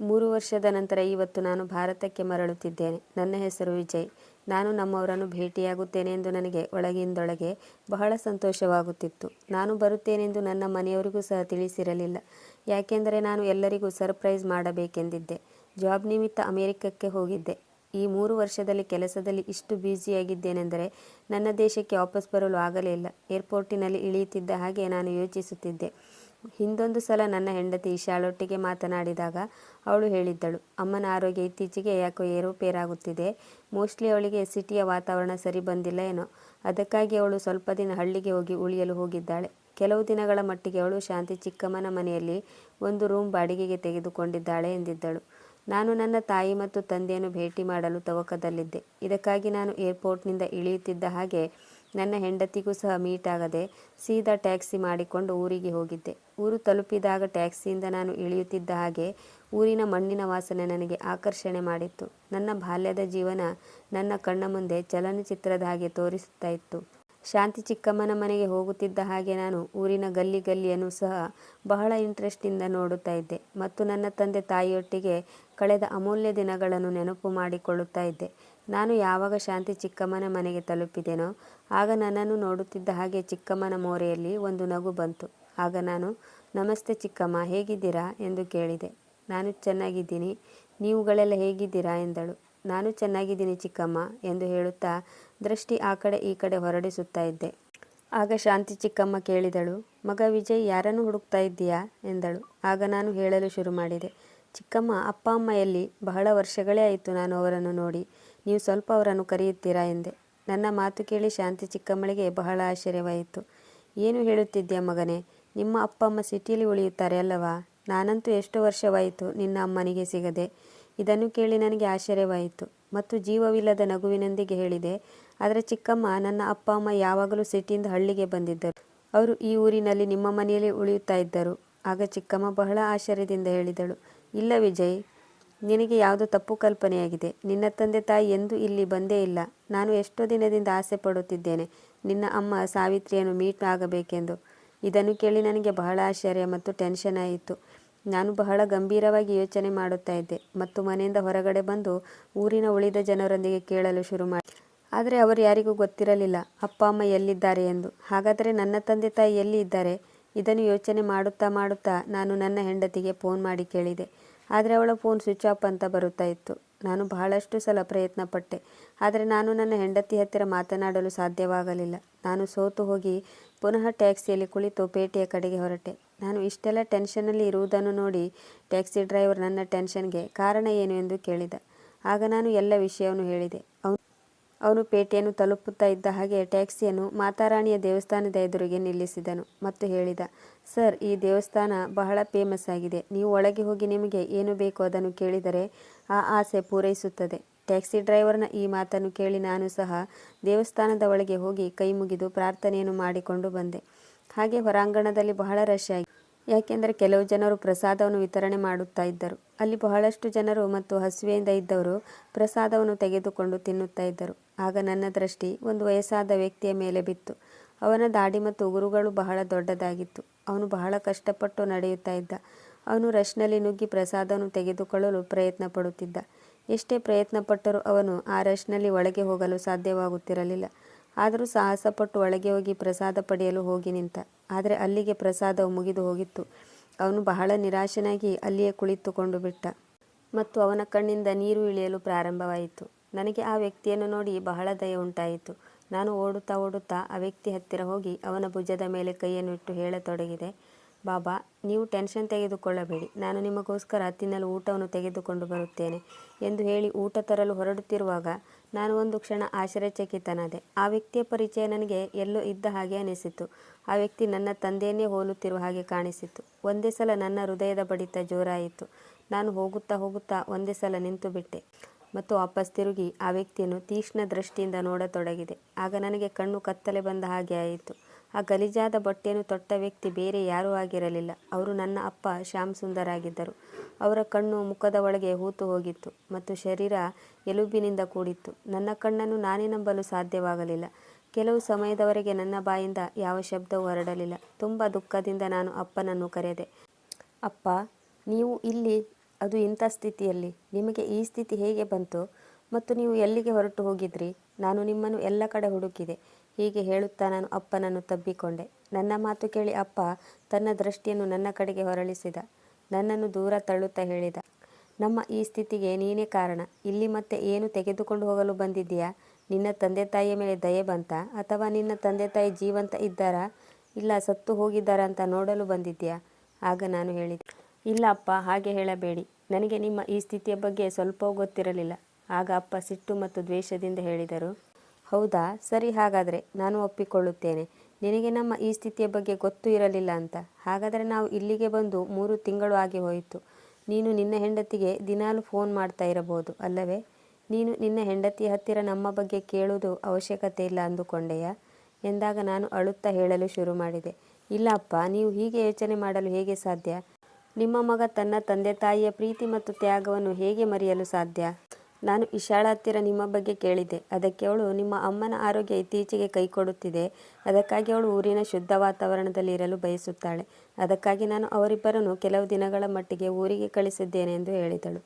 ಮೂರು ವರ್ಷದ ನಂತರ ಇವತ್ತು ನಾನು ಭಾರತಕ್ಕೆ ಮರಳುತ್ತಿದ್ದೇನೆ. ನನ್ನ ಹೆಸರು ವಿಜಯ್. ನಾನು ನಮ್ಮವರನ್ನು ಭೇಟಿಯಾಗುತ್ತೇನೆ ಎಂದು ನನಗೆ ಒಳಗಿಂದೊಳಗೆ ಬಹಳ ಸಂತೋಷವಾಗುತ್ತಿತ್ತು. ನಾನು ಬರುತ್ತೇನೆಂದು ನನ್ನ ಮನೆಯವರಿಗೂ ಸಹ ತಿಳಿಸಿರಲಿಲ್ಲ. ಯಾಕೆಂದರೆ ನಾನು ಎಲ್ಲರಿಗೂ ಸರ್ಪ್ರೈಸ್ ಮಾಡಬೇಕೆಂದಿದ್ದೆ. ಜಾಬ್ ನಿಮಿತ್ತ ಅಮೆರಿಕಕ್ಕೆ ಹೋಗಿದ್ದೆ. ಈ ಮೂರು ವರ್ಷದಲ್ಲಿ ಕೆಲಸದಲ್ಲಿ ಇಷ್ಟು ಬ್ಯುಸಿಯಾಗಿದ್ದೇನೆಂದರೆ ನನ್ನ ದೇಶಕ್ಕೆ ವಾಪಸ್ ಬರಲು ಆಗಲಿಲ್ಲ. ಏರ್ಪೋರ್ಟಿನಲ್ಲಿ ಇಳಿಯುತ್ತಿದ್ದ ಹಾಗೆ ನಾನು ಯೋಚಿಸುತ್ತಿದ್ದೆ. ಹಿಂದೊಂದು ಸಲ ನನ್ನ ಹೆಂಡತಿ ಈಶಾಳೊಟ್ಟಿಗೆ ಮಾತನಾಡಿದಾಗ ಅವಳು ಹೇಳಿದ್ದಳು, ಅಮ್ಮನ ಆರೋಗ್ಯ ಇತ್ತೀಚೆಗೆ ಯಾಕೋ ಏರುಪೇರಾಗುತ್ತಿದೆ. ಮೋಸ್ಟ್ಲಿ ಅವಳಿಗೆ ಸಿಟಿಯ ವಾತಾವರಣ ಸರಿ ಬಂದಿಲ್ಲ ಏನೋ. ಅದಕ್ಕಾಗಿ ಅವಳು ಸ್ವಲ್ಪ ದಿನ ಹಳ್ಳಿಗೆ ಹೋಗಿ ಉಳಿಯಲು ಹೋಗಿದ್ದಾಳೆ. ಕೆಲವು ದಿನಗಳ ಮಟ್ಟಿಗೆ ಅವಳು ಶಾಂತಿ ಚಿಕ್ಕಮ್ಮನ ಮನೆಯಲ್ಲಿ ಒಂದು ರೂಮ್ ಬಾಡಿಗೆಗೆ ತೆಗೆದುಕೊಂಡಿದ್ದಾಳೆ ಎಂದಿದ್ದಳು. ನಾನು ನನ್ನ ತಾಯಿ ಮತ್ತು ತಂದೆಯನ್ನು ಭೇಟಿ ಮಾಡಲು ತವಕದಲ್ಲಿದ್ದೆ. ಇದಕ್ಕಾಗಿ ನಾನು ಏರ್ಪೋರ್ಟ್ನಿಂದ ಇಳಿಯುತ್ತಿದ್ದ ಹಾಗೆ ನನ್ನ ಹೆಂಡತಿಗೂ ಸಹ ಮೀಟ್ ಆಗದೆ ಸೀದಾ ಟ್ಯಾಕ್ಸಿ ಮಾಡಿಕೊಂಡು ಊರಿಗೆ ಹೋಗಿದ್ದೆ. ಊರು ತಲುಪಿದಾಗ ಟ್ಯಾಕ್ಸಿಯಿಂದ ನಾನು ಇಳಿಯುತ್ತಿದ್ದ ಹಾಗೆ ಊರಿನ ಮಣ್ಣಿನ ವಾಸನೆ ನನಗೆ ಆಕರ್ಷಣೆ ಮಾಡಿತ್ತು. ನನ್ನ ಬಾಲ್ಯದ ಜೀವನ ನನ್ನ ಕಣ್ಣ ಮುಂದೆ ಚಲನಚಿತ್ರದ ಹಾಗೆ ತೋರಿಸುತ್ತಾ ಇತ್ತು. ಶಾಂತಿ ಚಿಕ್ಕಮ್ಮನ ಮನೆಗೆ ಹೋಗುತ್ತಿದ್ದ ಹಾಗೆ ನಾನು ಊರಿನ ಗಲ್ಲಿ ಗಲ್ಲಿಯನ್ನು ಸಹ ಬಹಳ ಇಂಟ್ರೆಸ್ಟಿಂದ ನೋಡುತ್ತಾ ಇದ್ದೆ ಮತ್ತು ನನ್ನ ತಂದೆ ತಾಯಿಯೊಟ್ಟಿಗೆ ಕಳೆದ ಅಮೂಲ್ಯ ದಿನಗಳನ್ನು ನೆನಪು ಮಾಡಿಕೊಳ್ಳುತ್ತಾ ಇದ್ದೆ. ನಾನು ಯಾವಾಗ ಶಾಂತಿ ಚಿಕ್ಕಮ್ಮನ ಮನೆಗೆ ತಲುಪಿದೆನೋ ಆಗ ನನ್ನನ್ನು ನೋಡುತ್ತಿದ್ದ ಹಾಗೆ ಚಿಕ್ಕಮ್ಮನ ಮೋರೆಯಲ್ಲಿ ಒಂದು ನಗು ಬಂತು. ಆಗ ನಾನು, ನಮಸ್ತೆ ಚಿಕ್ಕಮ್ಮ ಹೇಗಿದ್ದೀರಾ ಎಂದು ಕೇಳಿದೆ. ನಾನು ಚೆನ್ನಾಗಿದ್ದೀನಿ. ನೀವುಗಳೆಲ್ಲ ಹೇಗಿದ್ದೀರಾ ಎಂದಳು. ನಾನು ಚೆನ್ನಾಗಿದ್ದೀನಿ ಚಿಕ್ಕಮ್ಮ ಎಂದು ಹೇಳುತ್ತಾ ದೃಷ್ಟಿ ಆ ಕಡೆ ಈ ಕಡೆ ಹೊರಡಿಸುತ್ತಾ ಇದ್ದೆ. ಆಗ ಶಾಂತಿ ಚಿಕ್ಕಮ್ಮ ಕೇಳಿದಳು, ಮಗ ವಿಜಯ್ ಯಾರನ್ನು ಹುಡುಕ್ತಾ ಇದ್ದೀಯಾ ಎಂದಳು. ಆಗ ನಾನು ಹೇಳಲು ಶುರು ಮಾಡಿದೆ, ಚಿಕ್ಕಮ್ಮ ಅಪ್ಪ ಅಮ್ಮ ಎಲ್ಲಿ, ಬಹಳ ವರ್ಷಗಳೇ ಆಯಿತು ನಾನು ಅವರನ್ನು ನೋಡಿ. ನೀವು ಸ್ವಲ್ಪ ಅವರನ್ನು ಕರೆಯುತ್ತೀರಾ ಎಂದೆ. ನನ್ನ ಮಾತು ಕೇಳಿ ಶಾಂತಿ ಚಿಕ್ಕಮ್ಮಳಿಗೆ ಬಹಳ ಆಶ್ಚರ್ಯವಾಯಿತು. ಏನು ಹೇಳುತ್ತಿದ್ದೀಯ ಮಗನೇ, ನಿಮ್ಮ ಅಪ್ಪ ಅಮ್ಮ ಸಿಟಿಯಲ್ಲಿ ಉಳಿಯುತ್ತಾರೆ ಅಲ್ಲವಾ. ನಾನಂತೂ ಎಷ್ಟು ವರ್ಷವಾಯಿತು ನಿನ್ನ ಅಮ್ಮನಿಗೆ ಸಿಗದೆ. ಇದನ್ನು ಕೇಳಿ ನನಗೆ ಆಶ್ಚರ್ಯವಾಯಿತು ಮತ್ತು ಜೀವವಿಲ್ಲದ ನಗುವಿನೊಂದಿಗೆ ಹೇಳಿದೆ, ಆದರೆ ಚಿಕ್ಕಮ್ಮ ನನ್ನ ಅಪ್ಪ ಅಮ್ಮ ಯಾವಾಗಲೂ ಸಿಟಿಯಿಂದ ಹಳ್ಳಿಗೆ ಬಂದಿದ್ದರು. ಅವರು ಈ ಊರಿನಲ್ಲಿ ನಿಮ್ಮ ಮನೆಯಲ್ಲಿ ಉಳಿಯುತ್ತಾ ಇದ್ದರು. ಆಗ ಚಿಕ್ಕಮ್ಮ ಬಹಳ ಆಶ್ಚರ್ಯದಿಂದ ಹೇಳಿದಳು, ಇಲ್ಲ ವಿಜಯ್, ನಿನಗೆ ಯಾವುದೋ ತಪ್ಪು ಕಲ್ಪನೆಯಾಗಿದೆ. ನಿನ್ನ ತಂದೆ ತಾಯಿ ಎಂದೂ ಇಲ್ಲಿ ಬಂದೇ ಇಲ್ಲ. ನಾನು ಎಷ್ಟೋ ದಿನದಿಂದ ಆಸೆ ಪಡುತ್ತಿದ್ದೇನೆ ನಿನ್ನ ಅಮ್ಮ ಸಾವಿತ್ರಿಯನ್ನು ಮೀಟ್ ಆಗಬೇಕೆಂದು. ಇದನ್ನು ಕೇಳಿ ನನಗೆ ಬಹಳ ಆಶ್ಚರ್ಯ ಮತ್ತು ಟೆನ್ಷನ್ ಆಯಿತು. ನಾನು ಬಹಳ ಗಂಭೀರವಾಗಿ ಯೋಚನೆ ಮಾಡುತ್ತಾ ಇದ್ದೆ ಮತ್ತು ಮನೆಯಿಂದ ಹೊರಗಡೆ ಬಂದು ಊರಿನ ಉಳಿದ ಜನರೊಂದಿಗೆ ಕೇಳಲು ಶುರು ಮಾಡಿ ಆದರೆ ಅವರು ಯಾರಿಗೂ ಗೊತ್ತಿರಲಿಲ್ಲ, ಅಪ್ಪ, ಅಮ್ಮ ಎಲ್ಲಿದ್ದಾರೆ ಎಂದು. ಹಾಗಾದರೆ ನನ್ನ ತಂದೆ ತಾಯಿ ಎಲ್ಲಿ ಇದ್ದಾರೆ. ಇದನ್ನು ಯೋಚನೆ ಮಾಡುತ್ತಾ ಮಾಡುತ್ತಾ ನಾನು ನನ್ನ ಹೆಂಡತಿಗೆ ಫೋನ್ ಮಾಡಿ ಕೇಳಿದೆ. ಆದರೆ ಅವಳ ಫೋನ್ ಸ್ವಿಚ್ ಆಫ್ ಅಂತ ಬರುತ್ತಾ ಇತ್ತು. ನಾನು ಬಹಳಷ್ಟು ಸಲ ಪ್ರಯತ್ನ ಪಟ್ಟೆ. ಆದರೆ ನಾನು ನನ್ನ ಹೆಂಡತಿ ಹತ್ತಿರ ಮಾತನಾಡಲು ಸಾಧ್ಯವಾಗಲಿಲ್ಲ. ನಾನು ಸೋತು ಹೋಗಿ ಪುನಃ ಟ್ಯಾಕ್ಸಿಯಲ್ಲಿ ಕುಳಿತು ಪೇಟೆಯ ಕಡೆಗೆ ಹೊರಟೆ. ನಾನು ಇಷ್ಟೆಲ್ಲ ಟೆನ್ಷನ್ನಲ್ಲಿ ಇರುವುದನ್ನು ನೋಡಿ ಟ್ಯಾಕ್ಸಿ ಡ್ರೈವರ್ ನನ್ನ ಟೆನ್ಷನ್ಗೆ ಕಾರಣ ಏನು ಎಂದು ಕೇಳಿದ. ಆಗ ನಾನು ಎಲ್ಲ ವಿಷಯವನ್ನು ಹೇಳಿದೆ. ಅವನು ಅವನು ಪೇಟೆಯನ್ನು ತಲುಪುತ್ತಾ ಇದ್ದ ಹಾಗೆ ಟ್ಯಾಕ್ಸಿಯನ್ನು ಮಾತಾರಾಣಿಯ ದೇವಸ್ಥಾನದ ಎದುರಿಗೆ ನಿಲ್ಲಿಸಿದನು ಮತ್ತು ಹೇಳಿದ, ಸರ್ ಈ ದೇವಸ್ಥಾನ ಬಹಳ ಫೇಮಸ್ ಆಗಿದೆ. ನೀವು ಒಳಗೆ ಹೋಗಿ ನಿಮಗೆ ಏನು ಬೇಕೋ ಅದನ್ನು ಕೇಳಿದರೆ ಆ ಆಸೆ ಪೂರೈಸುತ್ತದೆ. ಟ್ಯಾಕ್ಸಿ ಡ್ರೈವರ್ನ ಈ ಮಾತನ್ನು ಕೇಳಿ ನಾನು ಸಹ ದೇವಸ್ಥಾನದ ಒಳಗೆ ಹೋಗಿ ಕೈ ಮುಗಿದು ಪ್ರಾರ್ಥನೆಯನ್ನು ಮಾಡಿಕೊಂಡು ಬಂದೆ. ಹಾಗೆ ಹೊರಾಂಗಣದಲ್ಲಿ ಬಹಳ ರಶ್ ಆಗಿ ಯಾಕೆಂದರೆ ಕೆಲವು ಜನರು ಪ್ರಸಾದವನ್ನು ವಿತರಣೆ ಮಾಡುತ್ತಾ ಇದ್ದರು. ಅಲ್ಲಿ ಬಹಳಷ್ಟು ಜನರು ಮತ್ತು ಹಸುವೆಯಿಂದ ಇದ್ದವರು ಪ್ರಸಾದವನ್ನು ತೆಗೆದುಕೊಂಡು ತಿನ್ನುತ್ತಾ ಇದ್ದರು. ಆಗ ನನ್ನ ದೃಷ್ಟಿ ಒಂದು ವಯಸ್ಸಾದ ವ್ಯಕ್ತಿಯ ಮೇಲೆ ಬಿತ್ತು. ಅವನ ದಾಡಿ ಮತ್ತು ಉಗುರುಗಳು ಬಹಳ ದೊಡ್ಡದಾಗಿತ್ತು. ಅವನು ಬಹಳ ಕಷ್ಟಪಟ್ಟು ನಡೆಯುತ್ತಾ ಇದ್ದ. ಅವನು ರಶ್ನಲ್ಲಿ ನುಗ್ಗಿ ಪ್ರಸಾದವನ್ನು ತೆಗೆದುಕೊಳ್ಳಲು ಪ್ರಯತ್ನ ಪಡುತ್ತಿದ್ದ. ಎಷ್ಟೇ ಪ್ರಯತ್ನಪಟ್ಟರೂ ಅವನು ಆ ರಶ್ನಲ್ಲಿ ಒಳಗೆ ಹೋಗಲು ಸಾಧ್ಯವಾಗುತ್ತಿರಲಿಲ್ಲ. ಆದರೂ ಸಾಹಸಪಟ್ಟು ಒಳಗೆ ಹೋಗಿ ಪ್ರಸಾದ ಪಡೆಯಲು ಹೋಗಿ ನಿಂತ. ಆದರೆ ಅಲ್ಲಿಗೆ ಪ್ರಸಾದವು ಮುಗಿದು ಹೋಗಿತ್ತು. ಅವನು ಬಹಳ ನಿರಾಶನಾಗಿ ಅಲ್ಲಿಯೇ ಕುಳಿತುಕೊಂಡು ಬಿಟ್ಟ. ಮತ್ತು ಅವನ ಕಣ್ಣಿಂದ ನೀರು ಇಳಿಯಲು ಪ್ರಾರಂಭವಾಯಿತು. ನನಗೆ ಆ ವ್ಯಕ್ತಿಯನ್ನು ನೋಡಿ ಬಹಳ ದಯ ಉಂಟಾಯಿತು. ನಾನು ಓಡುತ್ತಾ ಓಡುತ್ತಾ ಆ ವ್ಯಕ್ತಿ ಹತ್ತಿರ ಹೋಗಿ ಅವನ ಭುಜದ ಮೇಲೆ ಕೈಯನ್ನು ಇಟ್ಟು ಹೇಳತೊಡಗಿದೆ, ಬಾಬಾ, ನೀವು ಟೆನ್ಷನ್ ತೆಗೆದುಕೊಳ್ಳಬೇಡಿ. ನಾನು ನಿಮಗೋಸ್ಕರ ತಿನ್ನಲು ಊಟವನ್ನು ತೆಗೆದುಕೊಂಡು ಬರುತ್ತೇನೆ ಎಂದು ಹೇಳಿ ಊಟ ತರಲು ಹೊರಡುತ್ತಿರುವಾಗ ನಾನು ಒಂದು ಕ್ಷಣ ಆಶ್ಚರ್ಯಚಕಿತನಾದೆ. ಆ ವ್ಯಕ್ತಿಯ ಪರಿಚಯ ನನಗೆ ಎಲ್ಲೋ ಇದ್ದ ಹಾಗೆ ಅನಿಸಿತು. ಆ ವ್ಯಕ್ತಿ ನನ್ನ ತಂದೆಯನ್ನೇ ಹೋಲುತ್ತಿರುವ ಹಾಗೆ ಕಾಣಿಸಿತು. ಒಂದೇ ಸಲ ನನ್ನ ಹೃದಯದ ಬಡಿತ ಜೋರಾಯಿತು. ನಾನು ಹೋಗುತ್ತಾ ಹೋಗುತ್ತಾ ಒಂದೇ ಸಲ ನಿಂತುಬಿಟ್ಟೆ ಮತ್ತು ವಾಪಸ್ ತಿರುಗಿ ಆ ವ್ಯಕ್ತಿಯನ್ನು ತೀಕ್ಷ್ಣ ದೃಷ್ಟಿಯಿಂದ ನೋಡತೊಡಗಿದೆ. ಆಗ ನನಗೆ ಕಣ್ಣು ಕತ್ತಲೆ ಬಂದ ಹಾಗೆ ಆಯಿತು. ಆ ಗಲೀಜಾದ ಬಟ್ಟೆಯನ್ನು ತೊಟ್ಟ ವ್ಯಕ್ತಿ ಬೇರೆ ಯಾರೂ ಆಗಿರಲಿಲ್ಲ. ಅವರು ನನ್ನ ಅಪ್ಪ ಶ್ಯಾಮ್ ಸುಂದರಾಗಿದ್ದರು ಅವರ ಕಣ್ಣು ಮುಖದ ಒಳಗೆ ಹೂತು ಹೋಗಿತ್ತು ಮತ್ತು ಶರೀರ ಎಲುಬಿನಿಂದ ಕೂಡಿತ್ತು. ನನ್ನ ಕಣ್ಣನ್ನು ನಾನೇ ನಂಬಲು ಸಾಧ್ಯವಾಗಲಿಲ್ಲ. ಕೆಲವು ಸಮಯದವರೆಗೆ ನನ್ನ ಬಾಯಿಂದ ಯಾವ ಶಬ್ದವೂ ಹೊರಡಲಿಲ್ಲ. ತುಂಬ ದುಃಖದಿಂದ ನಾನು ಅಪ್ಪನನ್ನು ಕರೆದೆ. ಅಪ್ಪ, ನೀವು ಇಲ್ಲಿ, ಅದು ಇಂಥ ಸ್ಥಿತಿಯಲ್ಲಿ ನಿಮಗೆ ಈ ಸ್ಥಿತಿ ಹೇಗೆ ಬಂತು ಮತ್ತು ನೀವು ಎಲ್ಲಿಗೆ ಹೊರಟು ಹೋಗಿದ್ರಿ? ನಾನು ನಿಮ್ಮನ್ನು ಎಲ್ಲ ಕಡೆ ಹುಡುಕಿದೆ. ಹೀಗೆ ಹೇಳುತ್ತಾ ನಾನು ಅಪ್ಪನನ್ನು ತಬ್ಬಿಕೊಂಡೆ. ನನ್ನ ಮಾತು ಕೇಳಿ ಅಪ್ಪ ತನ್ನ ದೃಷ್ಟಿಯನ್ನು ನನ್ನ ಕಡೆಗೆ ಹೊರಳಿಸಿದ. ನನ್ನನ್ನು ದೂರ ತಳ್ಳುತ್ತಾ ಹೇಳಿದ. ನಮ್ಮ ಈ ಸ್ಥಿತಿಗೆ ನೀನೇ ಕಾರಣ. ಇಲ್ಲಿ ಮತ್ತೆ ಏನು ತೆಗೆದುಕೊಂಡು ಹೋಗಲು ಬಂದಿದ್ದೀಯಾ? ನಿನ್ನ ತಂದೆ ತಾಯಿಯ ಮೇಲೆ ದಯೆ ಬಂತ? ಅಥವಾ ನಿನ್ನ ತಂದೆ ತಾಯಿ ಜೀವಂತ ಇದ್ದಾರಾ? ಇಲ್ಲ ಸತ್ತು ಹೋಗಿದ್ದಾರಾ ಅಂತ ನೋಡಲು ಬಂದಿದ್ದೀಯಾ? ಆಗ ನಾನು ಹೇಳಿದೆ. ಇಲ್ಲ ಅಪ್ಪ, ಹಾಗೆ ಹೇಳಬೇಡಿ. ನನಗೆ ನಿಮ್ಮ ಈ ಸ್ಥಿತಿಯ ಬಗ್ಗೆ ಸ್ವಲ್ಪವೂ ಗೊತ್ತಿರಲಿಲ್ಲ. ಆಗ ಅಪ್ಪ ಸಿಟ್ಟು ಮತ್ತು ದ್ವೇಷದಿಂದ ಹೇಳಿದರು, ಹೌದಾ, ಸರಿ ಹಾಗಾದರೆ ನಾನು ಒಪ್ಪಿಕೊಳ್ಳುತ್ತೇನೆ. ನಿನಗೆ ನಮ್ಮ ಈ ಸ್ಥಿತಿಯ ಬಗ್ಗೆ ಗೊತ್ತು ಇರಲಿಲ್ಲ ಅಂತ. ಹಾಗಾದರೆ ನಾವು ಇಲ್ಲಿಗೆ ಬಂದು ಮೂರು ತಿಂಗಳು ಆಗಿ ಹೋಯಿತು. ನೀನು ನಿನ್ನ ಹೆಂಡತಿಗೆ ದಿನಾಲು ಫೋನ್ ಮಾಡ್ತಾ ಇರಬಹುದು, ಅಲ್ಲವೇ? ನೀನು ನಿನ್ನ ಹೆಂಡತಿಯ ಹತ್ತಿರ ನಮ್ಮ ಬಗ್ಗೆ ಕೇಳುವುದು ಅವಶ್ಯಕತೆ ಇಲ್ಲ ಅಂದುಕೊಂಡೆಯಾ? ಎಂದಾಗ ನಾನು ಅಳುತ್ತಾ ಹೇಳಲು ಶುರು ಮಾಡಿದೆ. ಇಲ್ಲ ಅಪ್ಪ, ನೀವು ಹೀಗೆ ಯೋಚನೆ ಮಾಡಲು ಹೇಗೆ ಸಾಧ್ಯ? ನಿಮ್ಮ ಮಗ ತನ್ನ ತಂದೆ ತಾಯಿಯ ಪ್ರೀತಿ ಮತ್ತು ತ್ಯಾಗವನ್ನು ಹೇಗೆ ಮರೆಯಲು ಸಾಧ್ಯ? ನಾನು ಇಶಾಳ ಹತ್ತಿರ ನಿಮ್ಮ ಬಗ್ಗೆ ಕೇಳಿದೆ ಅದಕ್ಕೆ ಅವಳು ನಿಮ್ಮ ಅಮ್ಮನ ಆರೋಗ್ಯ ಇತ್ತೀಚೆಗೆ ಕೈ ಕೊಡುತ್ತಿದೆ ಅದಕ್ಕಾಗಿ ಅವಳು ಊರಿನ ಶುದ್ಧ ವಾತಾವರಣದಲ್ಲಿ ಇರಲು ಬಯಸುತ್ತಾಳೆ. ಅದಕ್ಕಾಗಿ ನಾನು ಅವರಿಬ್ಬರನ್ನು ಕೆಲವು ದಿನಗಳ ಮಟ್ಟಿಗೆ ಊರಿಗೆ ಕಳಿಸಿದ್ದೇನೆ ಎಂದು ಹೇಳಿದಳು.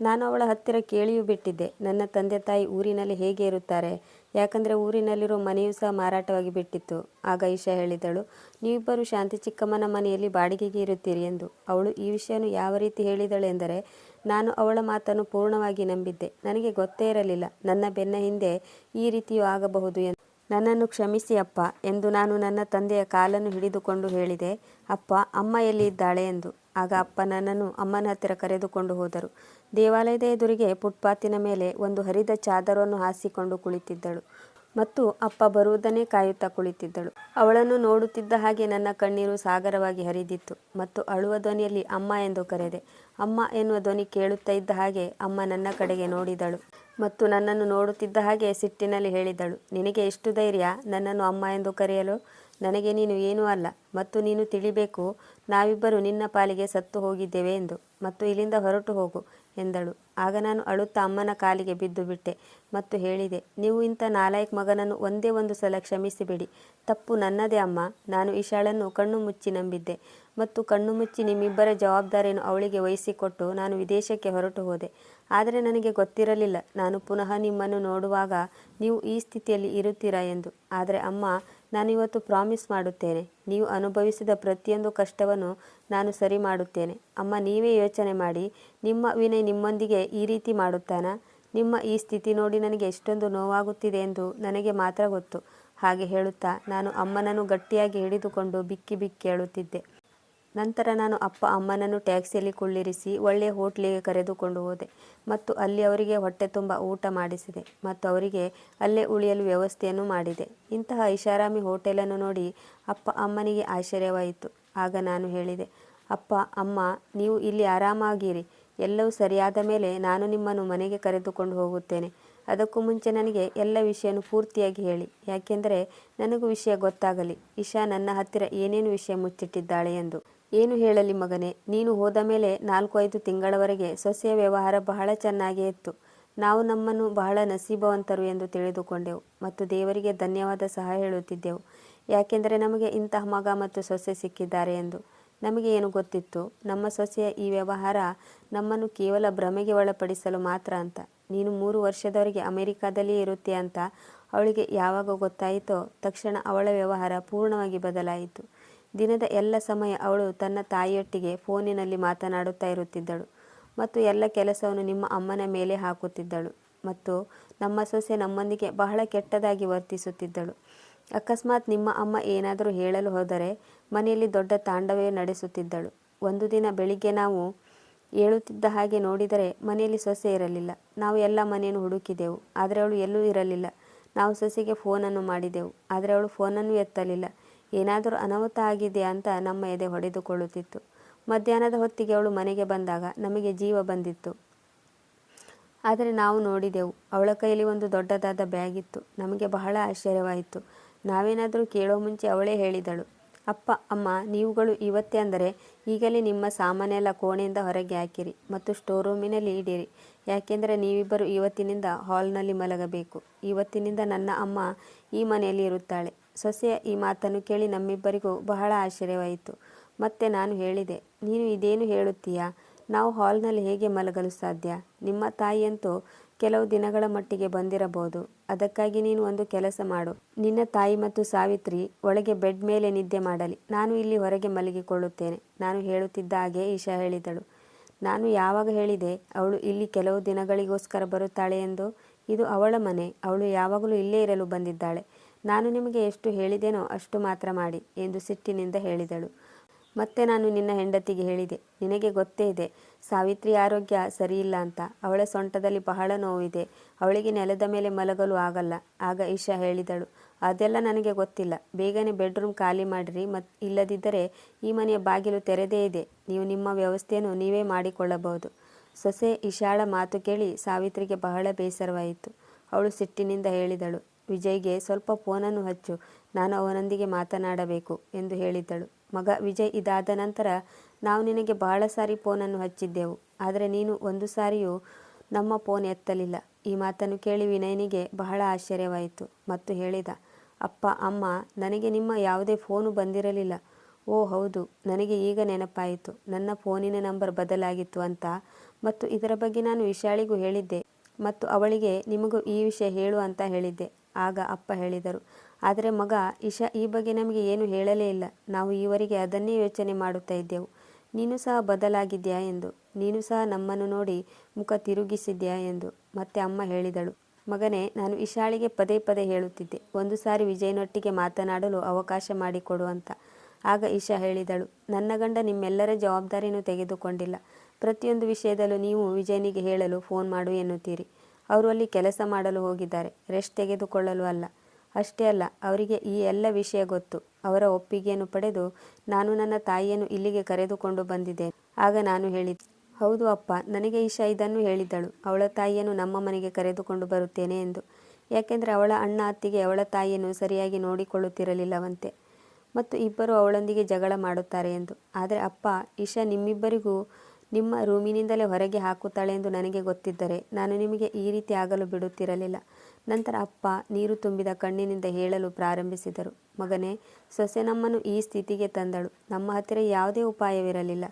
ನಾನು ಅವಳ ಹತ್ತಿರ ಕೇಳಿಯೂ ಬಿಟ್ಟಿದ್ದೆ. ನನ್ನ ತಂದೆ ತಾಯಿ ಊರಿನಲ್ಲಿ ಹೇಗೆ ಇರುತ್ತಾರೆ? ಯಾಕಂದರೆ ಊರಿನಲ್ಲಿರೋ ಮನೆಯೂ ಸಹ ಮಾರಾಟವಾಗಿ ಬಿಟ್ಟಿತ್ತು. ಆಗ ಇಶಾ ಹೇಳಿದಳು, ನೀವಿಬ್ಬರು ಶಾಂತಿ ಚಿಕ್ಕಮ್ಮನ ಮನೆಯಲ್ಲಿ ಬಾಡಿಗೆಗೆ ಇರುತ್ತೀರಿ ಎಂದು. ಅವಳು ಈ ವಿಷಯವನ್ನು ಯಾವ ರೀತಿ ಹೇಳಿದಳೆಂದರೆ ನಾನು ಅವಳ ಮಾತನ್ನು ಪೂರ್ಣವಾಗಿ ನಂಬಿದ್ದೆ. ನನಗೆ ಗೊತ್ತೇ ಇರಲಿಲ್ಲ. ನನ್ನ ಬೆನ್ನ ಹಿಂದೆ ಈ ರೀತಿಯೂ ಆಗಬಹುದು ಎಂದು. ನನ್ನನ್ನು ಕ್ಷಮಿಸಿ ಅಪ್ಪ ಎಂದು ನಾನು ನನ್ನ ತಂದೆಯ ಕಾಲನ್ನು ಹಿಡಿದುಕೊಂಡು ಹೇಳಿದೆ. ಅಪ್ಪ, ಅಮ್ಮ ಎಲ್ಲಿ ಇದ್ದಾಳೆ ಎಂದು. ಆಗ ಅಪ್ಪ ನನ್ನನ್ನು ಅಮ್ಮನ ಹತ್ತಿರ ಕರೆದುಕೊಂಡು ಹೋದರು. ದೇವಾಲಯದ ಎದುರಿಗೆ ಫುಟ್ಪಾತಿನ ಮೇಲೆ ಒಂದು ಹರಿದ ಚಾದರವನ್ನು ಹಾಸಿಕೊಂಡು ಕುಳಿತಿದ್ದಳು. ಮತ್ತು ಅಪ್ಪ ಬರುವುದನ್ನೇ ಕಾಯುತ್ತಾ ಕುಳಿತಿದ್ದಳು. ಅವಳನ್ನು ನೋಡುತ್ತಿದ್ದ ಹಾಗೆ ನನ್ನ ಕಣ್ಣೀರು ಸಾಗರವಾಗಿ ಹರಿದಿತ್ತು ಮತ್ತು ಅಳುವ ಧ್ವನಿಯಲ್ಲಿ ಅಮ್ಮ ಎಂದು ಕರೆದೆ. ಅಮ್ಮ ಎನ್ನುವ ಧ್ವನಿ ಕೇಳುತ್ತಾ ಇದ್ದ ಹಾಗೆ ಅಮ್ಮ ನನ್ನ ಕಡೆಗೆ ನೋಡಿದಳು ಮತ್ತು ನನ್ನನ್ನು ನೋಡುತ್ತಿದ್ದ ಹಾಗೆ ಸಿಟ್ಟಿನಲ್ಲಿ ಹೇಳಿದಳು, ನಿನಗೆ ಎಷ್ಟು ಧೈರ್ಯ ನನ್ನನ್ನು ಅಮ್ಮ ಎಂದು ಕರೆಯಲು? ನನಗೆ ನೀನು ಏನೂ ಅಲ್ಲ ಮತ್ತು ನೀನು ತಿಳಿಬೇಕು, ನಾವಿಬ್ಬರು ನಿನ್ನ ಪಾಲಿಗೆ ಸತ್ತು ಹೋಗಿದ್ದೇವೆ ಎಂದು. ಮತ್ತು ಇಲ್ಲಿಂದ ಹೊರಟು ಹೋಗು ಎಂದಳು. ಆಗ ನಾನು ಅಳುತ್ತಾ ಅಮ್ಮನ ಕಾಲಿಗೆ ಬಿದ್ದು ಬಿಟ್ಟೆ ಮತ್ತು ಹೇಳಿದೆ, ನೀವು ಇಂಥ ನಾಲಾಯಕ್ ಮಗನನ್ನು ಒಂದೇ ಒಂದು ಸಲ ಕ್ಷಮಿಸಿಬಿಡಿ. ತಪ್ಪು ನನ್ನದೇ ಅಮ್ಮ, ನಾನು ಇಶಾಳನ್ನು ಕಣ್ಣು ಮುಚ್ಚಿ ನಂಬಿದ್ದೆ ಮತ್ತು ಕಣ್ಣು ಮುಚ್ಚಿ ನಿಮ್ಮಿಬ್ಬರ ಜವಾಬ್ದಾರಿಯನ್ನು ಅವಳಿಗೆ ವಹಿಸಿಕೊಟ್ಟು ನಾನು ವಿದೇಶಕ್ಕೆ ಹೊರಟು ಹೋದೆ. ಆದರೆ ನನಗೆ ಗೊತ್ತಿರಲಿಲ್ಲ, ನಾನು ಪುನಃ ನಿಮ್ಮನ್ನು ನೋಡುವಾಗ ನೀವು ಈ ಸ್ಥಿತಿಯಲ್ಲಿ ಇರುತ್ತೀರಾ ಎಂದು. ಆದರೆ ಅಮ್ಮ ನಾನು ಇವತ್ತು ಪ್ರಾಮಿಸ್ ಮಾಡುತ್ತೇನೆ. ನೀವು ಅನುಭವಿಸಿದ ಪ್ರತಿಯೊಂದು ಕಷ್ಟವನ್ನು ನಾನು ಸರಿ ಮಾಡುತ್ತೇನೆ. ಅಮ್ಮ, ನೀವೇ ಯೋಚನೆ ಮಾಡಿ. ನಿಮ್ಮ ವಿನಯ್ ನಿಮ್ಮೊಂದಿಗೆ ಈ ರೀತಿ ಮಾಡುತ್ತಾನಾ? ನಿಮ್ಮ ಈ ಸ್ಥಿತಿ ನೋಡಿ ನನಗೆ ಎಷ್ಟೊಂದು ನೋವಾಗುತ್ತಿದೆ ಎಂದು ನನಗೆ ಮಾತ್ರ ಗೊತ್ತು. ಹಾಗೆ ಹೇಳುತ್ತಾ ನಾನು ಅಮ್ಮನನ್ನು ಗಟ್ಟಿಯಾಗಿ ಹಿಡಿದುಕೊಂಡು ಬಿಕ್ಕಿ ಬಿಕ್ಕಿ ಅಳುತ್ತಿದ್ದೆ. ನಂತರ ನಾನು ಅಪ್ಪ ಅಮ್ಮನನ್ನು ಟ್ಯಾಕ್ಸಿಯಲ್ಲಿ ಕುಳ್ಳಿರಿಸಿ ಒಳ್ಳೆಯ ಹೋಟ್ಲಿಗೆ ಕರೆದುಕೊಂಡು ಹೋದೆ ಮತ್ತು ಅಲ್ಲಿ ಅವರಿಗೆ ಹೊಟ್ಟೆ ತುಂಬ ಊಟ ಮಾಡಿಸಿದೆ ಮತ್ತು ಅವರಿಗೆ ಅಲ್ಲೇ ಉಳಿಯಲು ವ್ಯವಸ್ಥೆಯನ್ನು ಮಾಡಿದೆ. ಇಂತಹ ಐಷಾರಾಮಿ ಹೋಟೆಲನ್ನು ನೋಡಿ ಅಪ್ಪ ಅಮ್ಮನಿಗೆ ಆಶ್ಚರ್ಯವಾಯಿತು. ಆಗ ನಾನು ಹೇಳಿದೆ, ಅಪ್ಪ, ಅಮ್ಮ, ನೀವು ಇಲ್ಲಿ ಆರಾಮಾಗಿರಿ. ಎಲ್ಲವೂ ಸರಿಯಾದ ಮೇಲೆ ನಾನು ನಿಮ್ಮನ್ನು ಮನೆಗೆ ಕರೆದುಕೊಂಡು ಹೋಗುತ್ತೇನೆ. ಅದಕ್ಕೂ ಮುಂಚೆ ನನಗೆ ಎಲ್ಲ ವಿಷಯನೂ ಪೂರ್ತಿಯಾಗಿ ಹೇಳಿ. ಯಾಕೆಂದರೆ ನನಗೂ ವಿಷಯ ಗೊತ್ತಾಗಲಿ. ಇಶಾ ನನ್ನ ಹತ್ತಿರ ಏನೇನು ವಿಷಯ ಮುಚ್ಚಿಟ್ಟಿದ್ದಾಳೆ ಎಂದು. ಏನು ಹೇಳಲಿ ಮಗನೇ, ನೀನು ಹೋದ ಮೇಲೆ ನಾಲ್ಕು ಐದು ತಿಂಗಳವರೆಗೆ ಸೊಸೆಯ ವ್ಯವಹಾರ ಬಹಳ ಚೆನ್ನಾಗೇ ಇತ್ತು. ನಾವು ನಮ್ಮನ್ನು ಬಹಳ ನಸೀಬವಂತರು ಎಂದು ತಿಳಿದುಕೊಂಡೆವು ಮತ್ತು ದೇವರಿಗೆ ಧನ್ಯವಾದ ಸಹ ಹೇಳುತ್ತಿದ್ದೆವು. ಯಾಕೆಂದರೆ ನಮಗೆ ಇಂತಹ ಮಗ ಮತ್ತು ಸೊಸೆ ಸಿಕ್ಕಿದ್ದಾರೆ ಎಂದು. ನಮಗೆ ಏನು ಗೊತ್ತಿತ್ತು? ನಮ್ಮ ಸೊಸೆಯ ಈ ವ್ಯವಹಾರ ನಮ್ಮನ್ನು ಕೇವಲ ಭ್ರಮೆಗೆ ಒಳಪಡಿಸಲು ಮಾತ್ರ ಅಂತ. ನೀನು ಮೂರು ವರ್ಷದವರೆಗೆ ಅಮೆರಿಕಾದಲ್ಲಿ ಇರುತ್ತೆ ಅಂತ ಅವಳಿಗೆ ಯಾವಾಗ ಗೊತ್ತಾಯಿತೋ ತಕ್ಷಣ ಅವಳ ವ್ಯವಹಾರ ಪೂರ್ಣವಾಗಿ ಬದಲಾಯಿತು. ದಿನದ ಎಲ್ಲ ಸಮಯ ಅವಳು ತನ್ನ ತಾಯಿಯೊಟ್ಟಿಗೆ ಫೋನಿನಲ್ಲಿ ಮಾತನಾಡುತ್ತಾ ಇರುತ್ತಿದ್ದಳು ಮತ್ತು ಎಲ್ಲ ಕೆಲಸವನ್ನು ನಿಮ್ಮ ಅಮ್ಮನ ಮೇಲೆ ಹಾಕುತ್ತಿದ್ದಳು ಮತ್ತು ನಮ್ಮ ಸೊಸೆ ನಮ್ಮೊಂದಿಗೆ ಬಹಳ ಕೆಟ್ಟದಾಗಿ ವರ್ತಿಸುತ್ತಿದ್ದಳು. ಅಕಸ್ಮಾತ್ ನಿಮ್ಮ ಅಮ್ಮ ಏನಾದರೂ ಹೇಳಲು ಹೋದರೆ ಮನೆಯಲ್ಲಿ ದೊಡ್ಡ ತಾಂಡವೇ ನಡೆಸುತ್ತಿದ್ದಳು. ಒಂದು ದಿನ ಬೆಳಿಗ್ಗೆ ನಾವು ಏಳುತ್ತಿದ್ದ ಹಾಗೆ ನೋಡಿದರೆ ಮನೆಯಲ್ಲಿ ಸೊಸೆ ಇರಲಿಲ್ಲ. ನಾವು ಎಲ್ಲ ಮನೆಯನ್ನು ಹುಡುಕಿದೆವು, ಆದರೆ ಅವಳು ಎಲ್ಲೂ ಇರಲಿಲ್ಲ. ನಾವು ಸೊಸೆಗೆ ಫೋನನ್ನು ಮಾಡಿದೆವು, ಆದರೆ ಅವಳು ಫೋನನ್ನು ಎತ್ತಲಿಲ್ಲ. ಏನಾದರೂ ಅನಾಹುತ ಆಗಿದೆಯಾ ಅಂತ ನಮ್ಮ ಎದೆ ಹೊಡೆದುಕೊಳ್ಳುತ್ತಿತ್ತು. ಮಧ್ಯಾಹ್ನದ ಹೊತ್ತಿಗೆ ಅವಳು ಮನೆಗೆ ಬಂದಾಗ ನಮಗೆ ಜೀವ ಬಂದಿತ್ತು. ಆದರೆ ನಾವು ನೋಡಿದೆವು, ಅವಳ ಕೈಯಲ್ಲಿ ಒಂದು ದೊಡ್ಡದಾದ ಬ್ಯಾಗ್ ಇತ್ತು. ನಮಗೆ ಬಹಳ ಆಶ್ಚರ್ಯವಾಯಿತು. ನಾವೇನಾದರೂ ಕೇಳೋ ಮುಂಚೆ ಅವಳೇ ಹೇಳಿದಳು, ಅಪ್ಪ, ಅಮ್ಮ, ನೀವುಗಳು ಇವತ್ತೇ ಅಂದರೆ ಈಗಲೇ ನಿಮ್ಮ ಸಾಮಾನೆಲ್ಲ ಕೋಣೆಯಿಂದ ಹೊರಗೆ ಹಾಕಿರಿ ಮತ್ತು ಸ್ಟೋರ್ ರೂಮಿನಲ್ಲಿ ಇಡಿರಿ. ಯಾಕೆಂದರೆ ನೀವಿಬ್ಬರು ಇವತ್ತಿನಿಂದ ಹಾಲ್ನಲ್ಲಿ ಮಲಗಬೇಕು. ಇವತ್ತಿನಿಂದ ನನ್ನ ಅಮ್ಮ ಈ ಮನೆಯಲ್ಲಿ ಇರುತ್ತಾಳೆ. ಸೊಸೆಯ ಈ ಮಾತನ್ನು ಕೇಳಿ ನಮ್ಮಿಬ್ಬರಿಗೂ ಬಹಳ ಆಶ್ಚರ್ಯವಾಯಿತು. ಮತ್ತೆ ನಾನು ಹೇಳಿದೆ, ನೀನು ಇದೇನು ಹೇಳುತ್ತೀಯಾ? ನಾವು ಹಾಲ್ನಲ್ಲಿ ಹೇಗೆ ಮಲಗಲು ಸಾಧ್ಯ? ನಿಮ್ಮ ತಾಯಿಯಂತೂ ಕೆಲವು ದಿನಗಳ ಮಟ್ಟಿಗೆ ಬಂದಿರಬಹುದು. ಅದಕ್ಕಾಗಿ ನೀನು ಒಂದು ಕೆಲಸ ಮಾಡು. ನಿನ್ನ ತಾಯಿ ಮತ್ತು ಸಾವಿತ್ರಿ ಒಳಗೆ ಬೆಡ್ ಮೇಲೆ ನಿದ್ದೆ ಮಾಡಲಿ. ನಾನು ಇಲ್ಲಿ ಹೊರಗೆ ಮಲಗಿಕೊಳ್ಳುತ್ತೇನೆ. ನಾನು ಹೇಳುತ್ತಿದ್ದ ಹಾಗೆ ಈಶಾ ಹೇಳಿದಳು. ನಾನು ಯಾವಾಗ ಹೇಳಿದೆ, ಅವಳು ಇಲ್ಲಿ ಕೆಲವು ದಿನಗಳಿಗೋಸ್ಕರ ಬರುತ್ತಾಳೆ ಎಂದು? ಇದು ಅವಳ ಮನೆ. ಅವಳು ಯಾವಾಗಲೂ ಇಲ್ಲೇ ಇರಲು ಬಂದಿದ್ದಾಳೆ. ನಾನು ನಿಮಗೆ ಎಷ್ಟು ಹೇಳಿದೆನೋ ಅಷ್ಟು ಮಾತ್ರ ಮಾಡಿ ಎಂದು ಸಿಟ್ಟಿನಿಂದ ಹೇಳಿದಳು. ಮತ್ತೆ ನಾನು ನಿನ್ನ ಹೆಂಡತಿಗೆ ಹೇಳಿದೆ, ನಿನಗೆ ಗೊತ್ತೇ ಇದೆ, ಸಾವಿತ್ರಿ ಆರೋಗ್ಯ ಸರಿಯಿಲ್ಲ ಅಂತ. ಅವಳ ಸೊಂಟದಲ್ಲಿ ಬಹಳ ನೋವಿದೆ, ಅವಳಿಗೆ ನೆಲದ ಮೇಲೆ ಮಲಗಲು ಆಗಲ್ಲ, ಆಗ ಇಶಾ ಹೇಳಿದಳು. ಅದೆಲ್ಲ ನನಗೆ ಗೊತ್ತಿಲ್ಲ, ಬೇಗನೆ ಬೆಡ್ರೂಮ್ ಖಾಲಿ ಮಾಡಿರಿ, ಮತ್ ಇಲ್ಲದಿದ್ದರೆ ಈ ಮನೆಯ ಬಾಗಿಲು ತೆರೆದೇ ಇದೆ, ನೀವು ನಿಮ್ಮ ವ್ಯವಸ್ಥೆಯನ್ನು ನೀವೇ ಮಾಡಿಕೊಳ್ಳಬಹುದು. ಸೊಸೆ ಇಶಾಳ ಮಾತು ಕೇಳಿ ಸಾವಿತ್ರಿಗೆ ಬಹಳ ಬೇಸರವಾಯಿತು. ಅವಳು ಸಿಟ್ಟಿನಿಂದ ಹೇಳಿದಳು ವಿಜಯ್ಗೆ ಸ್ವಲ್ಪ ಫೋನನ್ನು ಹಚ್ಚು, ನಾನು ಅವನೊಂದಿಗೆ ಮಾತನಾಡಬೇಕು ಎಂದು ಹೇಳಿದ್ದಳು. ಮಗ ವಿಜಯ್ ಇದಾದ ನಂತರ, ನಾವು ನಿನಗೆ ಬಹಳ ಸಾರಿ ಫೋನನ್ನು ಹಚ್ಚಿದ್ದೆವು, ಆದರೆ ನೀನು ಒಂದು ಸಾರಿಯೂ ನಮ್ಮ ಫೋನ್ ಎತ್ತಲಿಲ್ಲ. ಈ ಮಾತನ್ನು ಕೇಳಿ ವಿನಯನಿಗೆ ಬಹಳ ಆಶ್ಚರ್ಯವಾಯಿತು ಮತ್ತು ಹೇಳಿದ, ಅಪ್ಪ, ಅಮ್ಮ, ನನಗೆ ನಿಮ್ಮ ಯಾವುದೇ ಫೋನು ಬಂದಿರಲಿಲ್ಲ. ಓ, ಹೌದು, ನನಗೆ ಈಗ ನೆನಪಾಯಿತು, ನನ್ನ ಫೋನಿನ ನಂಬರ್ ಬದಲಾಗಿತ್ತು ಅಂತ ಮತ್ತು ಇದರ ಬಗ್ಗೆ ನಾನು ವಿಶಾಳಿಗೂ ಹೇಳಿದ್ದೆ ಮತ್ತು ಅವಳಿಗೆ, ನಿಮಗೂ ಈ ವಿಷಯ ಹೇಳು ಅಂತ ಹೇಳಿದ್ದೆ. ಆಗ ಅಪ್ಪ ಹೇಳಿದರು. ಆದರೆ ಮಗ ಇಶಾ ಈ ಬಗ್ಗೆ ನಮಗೆ ಏನು ಹೇಳಲೇ ಇಲ್ಲ. ನಾವು ಈವರೆಗೆ ಅದನ್ನೇ ಯೋಚನೆ ಮಾಡುತ್ತಾ ಇದ್ದೆವು. ನೀನು ಸಹ ಬದಲಾಗಿದ್ಯಾ ಎಂದು. ನೀನು ಸಹ ನಮ್ಮನ್ನು ನೋಡಿ ಮುಖ ತಿರುಗಿಸಿದ್ಯಾ ಎಂದು ಮತ್ತೆ ಅಮ್ಮ ಹೇಳಿದಳು. ಮಗನೇ, ನಾನು ಇಶಾಳಿಗೆ ಪದೇ ಪದೇ ಹೇಳುತ್ತಿದ್ದೆ. ಒಂದು ಸಾರಿ ವಿಜಯನೊಟ್ಟಿಗೆ ಮಾತನಾಡಲು ಅವಕಾಶ ಮಾಡಿಕೊಡು ಅಂತ. ಆಗ ಇಶಾ ಹೇಳಿದಳು, ನನ್ನ ಗಂಡ ನಿಮ್ಮೆಲ್ಲರ ಜವಾಬ್ದಾರಿಯನ್ನು ತೆಗೆದುಕೊಂಡಿಲ್ಲ. ಪ್ರತಿಯೊಂದು ವಿಷಯದಲ್ಲೂ ನೀವು ವಿಜಯನಿಗೆ ಹೇಳಲು ಫೋನ್ ಮಾಡು ಎನ್ನುತ್ತೀರಿ. ಅವರು ಅಲ್ಲಿ ಕೆಲಸ ಮಾಡಲು ಹೋಗಿದ್ದಾರೆ. ರೆಸ್ಟ್ ತೆಗೆದುಕೊಳ್ಳಲು ಅಲ್ಲ. ಅಷ್ಟೇ ಅಲ್ಲ, ಅವರಿಗೆ ಈ ಎಲ್ಲ ವಿಷಯ ಗೊತ್ತು. ಅವರ ಒಪ್ಪಿಗೆಯನ್ನು ಪಡೆದು ನಾನು ನನ್ನ ತಾಯಿಯನ್ನು ಇಲ್ಲಿಗೆ ಕರೆದುಕೊಂಡು ಬಂದಿದ್ದೆ ಆಗ ನಾನು ಹೇಳಿದ್ದೆ, ಹೌದು ಅಪ್ಪ, ನನಗೆ ಇಶಾ ಇದನ್ನು ಹೇಳಿದ್ದಳು. ಅವಳ ತಾಯಿಯನ್ನು ನಮ್ಮ ಮನೆಗೆ ಕರೆದುಕೊಂಡು ಬರುತ್ತೇನೆ ಎಂದು. ಯಾಕೆಂದರೆ ಅವಳ ಅಣ್ಣ ಅತ್ತಿಗೆ ಅವಳ ತಾಯಿಯನ್ನು ಸರಿಯಾಗಿ ನೋಡಿಕೊಳ್ಳುತ್ತಿರಲಿಲ್ಲವಂತೆ. ಮತ್ತು ಇಬ್ಬರು ಅವಳೊಂದಿಗೆ ಜಗಳ ಮಾಡುತ್ತಾರೆ ಎಂದು. ಆದರೆ ಅಪ್ಪ ಇಶಾ ನಿಮ್ಮಿಬ್ಬರಿಗೂ ನಿಮ್ಮ ರೂಮಿನಿಂದಲೇ ಹೊರಗೆ ಹಾಕುತ್ತಾಳೆ ಎಂದು ನನಗೆ ಗೊತ್ತಿದ್ದರೆ ನಾನು ನಿಮಗೆ ಈ ರೀತಿ ಆಗಲು ಬಿಡುತ್ತಿರಲಿಲ್ಲ. ನಂತರ ಅಪ್ಪ ನೀರು ತುಂಬಿದ ಕಣ್ಣಿನಿಂದ ಹೇಳಲು ಪ್ರಾರಂಭಿಸಿದರು. ಮಗನೇ, ಸೊಸೆ ನಮ್ಮನ್ನು ಈ ಸ್ಥಿತಿಗೆ ತಂದಳು. ನಮ್ಮ ಹತ್ತಿರ ಯಾವುದೇ ಉಪಾಯವಿರಲಿಲ್ಲ.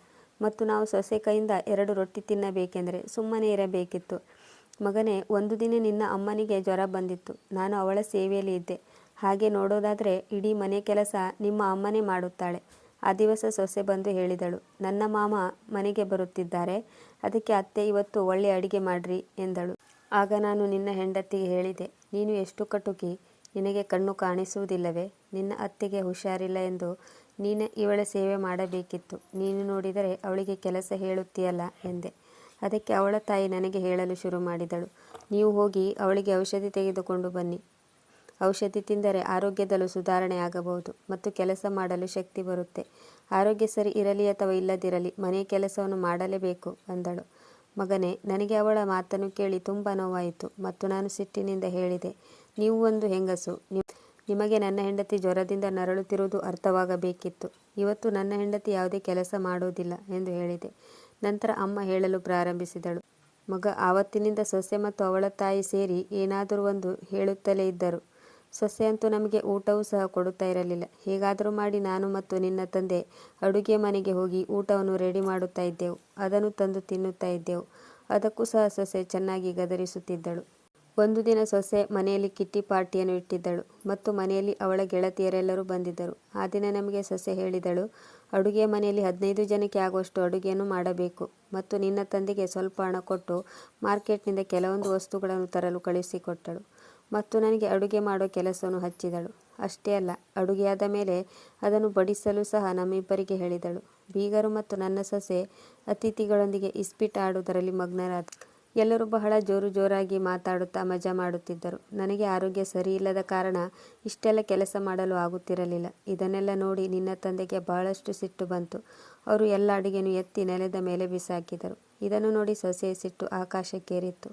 ಮತ್ತು ನಾವು ಸೊಸೆ ಕೈಯಿಂದ ಎರಡು ರೊಟ್ಟಿ ತಿನ್ನಬೇಕೆಂದರೆ ಸುಮ್ಮನೆ ಇರಬೇಕಿತ್ತು. ಮಗನೇ, ಒಂದು ದಿನ ನಿನ್ನ ಅಮ್ಮನಿಗೆ ಜ್ವರ ಬಂದಿತ್ತು. ನಾನು ಅವಳ ಸೇವೆಯಲ್ಲಿ ಇದ್ದೆ. ಹಾಗೆ ನೋಡೋದಾದರೆ ಇಡೀ ಮನೆ ಕೆಲಸ ನಿಮ್ಮ ಅಮ್ಮನೇ ಮಾಡುತ್ತಾಳೆ. ಆ ದಿವಸ ಸೊಸೆ ಬಂದು ಹೇಳಿದಳು, ನನ್ನ ಮಾಮ ಮನೆಗೆ ಬರುತ್ತಿದ್ದಾರೆ, ಅದಕ್ಕೆ ಅತ್ತೆ ಇವತ್ತು ಒಳ್ಳೆ ಅಡಿಗೆ ಮಾಡ್ರಿ ಎಂದಳು. ಆಗ ನಾನು ನಿನ್ನ ಹೆಂಡತಿಗೆ ಹೇಳಿದೆ, ನೀನು ಎಷ್ಟು ಕಟುಕಿ, ನಿನಗೆ ಕಣ್ಣು ಕಾಣಿಸುವುದಿಲ್ಲವೇ, ನಿನ್ನ ಅತ್ತೆಗೆ ಹುಷಾರಿಲ್ಲ ಎಂದು ನೀನು ಇವಳ ಸೇವೆ ಮಾಡಬೇಕಿತ್ತು, ನೀನು ನೋಡಿದರೆ ಅವಳಿಗೆ ಕೆಲಸ ಹೇಳುತ್ತೀಯಲ್ಲ ಎಂದೆ. ಅದಕ್ಕೆ ಅವಳ ತಾಯಿ ನನಗೆ ಹೇಳಲು ಶುರು ಮಾಡಿದಳು, ನೀವು ಹೋಗಿ ಅವಳಿಗೆ ಔಷಧಿ ತೆಗೆದುಕೊಂಡು ಬನ್ನಿ ಔಷಧಿ ತಿಂದರೆ ಆರೋಗ್ಯದಲ್ಲೂ ಸುಧಾರಣೆ ಆಗಬಹುದು ಮತ್ತು ಕೆಲಸ ಮಾಡಲು ಶಕ್ತಿ ಬರುತ್ತೆ. ಆರೋಗ್ಯ ಸರಿ ಇರಲಿ ಅಥವಾ ಇಲ್ಲದಿರಲಿ ಮನೆ ಕೆಲಸವನ್ನು ಮಾಡಲೇಬೇಕು ಅಂದಳು. ಮಗನೇ, ನನಗೆ ಅವಳ ಮಾತನ್ನು ಕೇಳಿ ತುಂಬ ನೋವಾಯಿತು ಮತ್ತು ನಾನು ಸಿಟ್ಟಿನಿಂದ ಹೇಳಿದೆ, ನೀವು ಒಂದು ಹೆಂಗಸು ನಿಮಗೆ ನನ್ನ ಹೆಂಡತಿ ಜ್ವರದಿಂದ ನರಳುತ್ತಿರುವುದು ಅರ್ಥವಾಗಬೇಕಿತ್ತು. ಇವತ್ತು ನನ್ನ ಹೆಂಡತಿ ಯಾವುದೇ ಕೆಲಸ ಮಾಡೋದಿಲ್ಲ ಎಂದು ಹೇಳಿದೆ. ನಂತರ ಅಮ್ಮ ಹೇಳಲು ಪ್ರಾರಂಭಿಸಿದಳು. ಮಗ, ಆವತ್ತಿನಿಂದ ಸೊಸೆ ಮತ್ತು ಅವಳ ತಾಯಿ ಸೇರಿ ಏನಾದರೂ ಒಂದು ಹೇಳುತ್ತಲೇ ಇದ್ದರು. ಸೊಸೆ ಅಂತೂ ನಮಗೆ ಊಟವೂ ಸಹ ಕೊಡುತ್ತಾ ಇರಲಿಲ್ಲ. ಹೇಗಾದರೂ ಮಾಡಿ ನಾನು ಮತ್ತು ನಿನ್ನ ತಂದೆ ಅಡುಗೆ ಮನೆಗೆ ಹೋಗಿ ಊಟವನ್ನು ರೆಡಿ ಮಾಡುತ್ತಾ ಇದ್ದೆವು. ಅದನ್ನು ತಂದು ತಿನ್ನುತ್ತಾ ಇದ್ದೆವು. ಅದಕ್ಕೂ ಸಹ ಸೊಸೆ ಚೆನ್ನಾಗಿ ಗದರಿಸುತ್ತಿದ್ದಳು. ಒಂದು ದಿನ ಸೊಸೆ ಮನೆಯಲ್ಲಿ ಕಿಟ್ಟಿ ಪಾರ್ಟಿಯನ್ನು ಇಟ್ಟಿದ್ದಳು ಮತ್ತು ಮನೆಯಲ್ಲಿ ಅವಳ ಗೆಳತಿಯರೆಲ್ಲರೂ ಬಂದಿದ್ದರು. ಆ ದಿನ ನಮಗೆ ಸೊಸೆ ಹೇಳಿದಳು, ಅಡುಗೆ ಮನೆಯಲ್ಲಿ ಹದಿನೈದು ಜನಕ್ಕೆ ಆಗುವಷ್ಟು ಅಡುಗೆಯನ್ನು ಮಾಡಬೇಕು ಮತ್ತು ನಿನ್ನ ತಂದೆಗೆ ಸ್ವಲ್ಪ ಹಣ ಕೊಟ್ಟು ಮಾರ್ಕೆಟ್ನಿಂದ ಕೆಲವೊಂದು ವಸ್ತುಗಳನ್ನು ತರಲು ಕಳುಹಿಸಿಕೊಟ್ಟಳು. ಮತ್ತು ನನಗೆ ಅಡುಗೆ ಮಾಡೋ ಕೆಲಸವನ್ನು ಹಚ್ಚಿದಳು. ಅಷ್ಟೇ ಅಲ್ಲ, ಅಡುಗೆಯಾದ ಮೇಲೆ ಅದನ್ನು ಬಡಿಸಲು ಸಹ ನಮ್ಮಿಬ್ಬರಿಗೆ ಹೇಳಿದಳು. ಬೀಗರು ಮತ್ತು ನನ್ನ ಸೊಸೆ ಅತಿಥಿಗಳೊಂದಿಗೆ ಇಸ್ಪಿಟ್ ಆಡುವುದರಲ್ಲಿ ಮಗ್ನರಾದ ಎಲ್ಲರೂ ಬಹಳ ಜೋರು ಜೋರಾಗಿ ಮಾತಾಡುತ್ತಾ ಮಜಾ ಮಾಡುತ್ತಿದ್ದರು. ನನಗೆ ಆರೋಗ್ಯ ಸರಿಯಿಲ್ಲದ ಕಾರಣ ಇಷ್ಟೆಲ್ಲ ಕೆಲಸ ಮಾಡಲು ಆಗುತ್ತಿರಲಿಲ್ಲ. ಇದನ್ನೆಲ್ಲ ನೋಡಿ ನಿನ್ನ ತಂದೆಗೆ ಬಹಳಷ್ಟು ಸಿಟ್ಟು ಬಂತು. ಅವರು ಎಲ್ಲ ಅಡುಗೆಯನ್ನು ಎತ್ತಿ ನೆಲದ ಮೇಲೆ ಬಿಸಾಕಿದರು. ಇದನ್ನು ನೋಡಿ ಸೊಸೆಯ ಸಿಟ್ಟು ಆಕಾಶಕ್ಕೇರಿತ್ತು.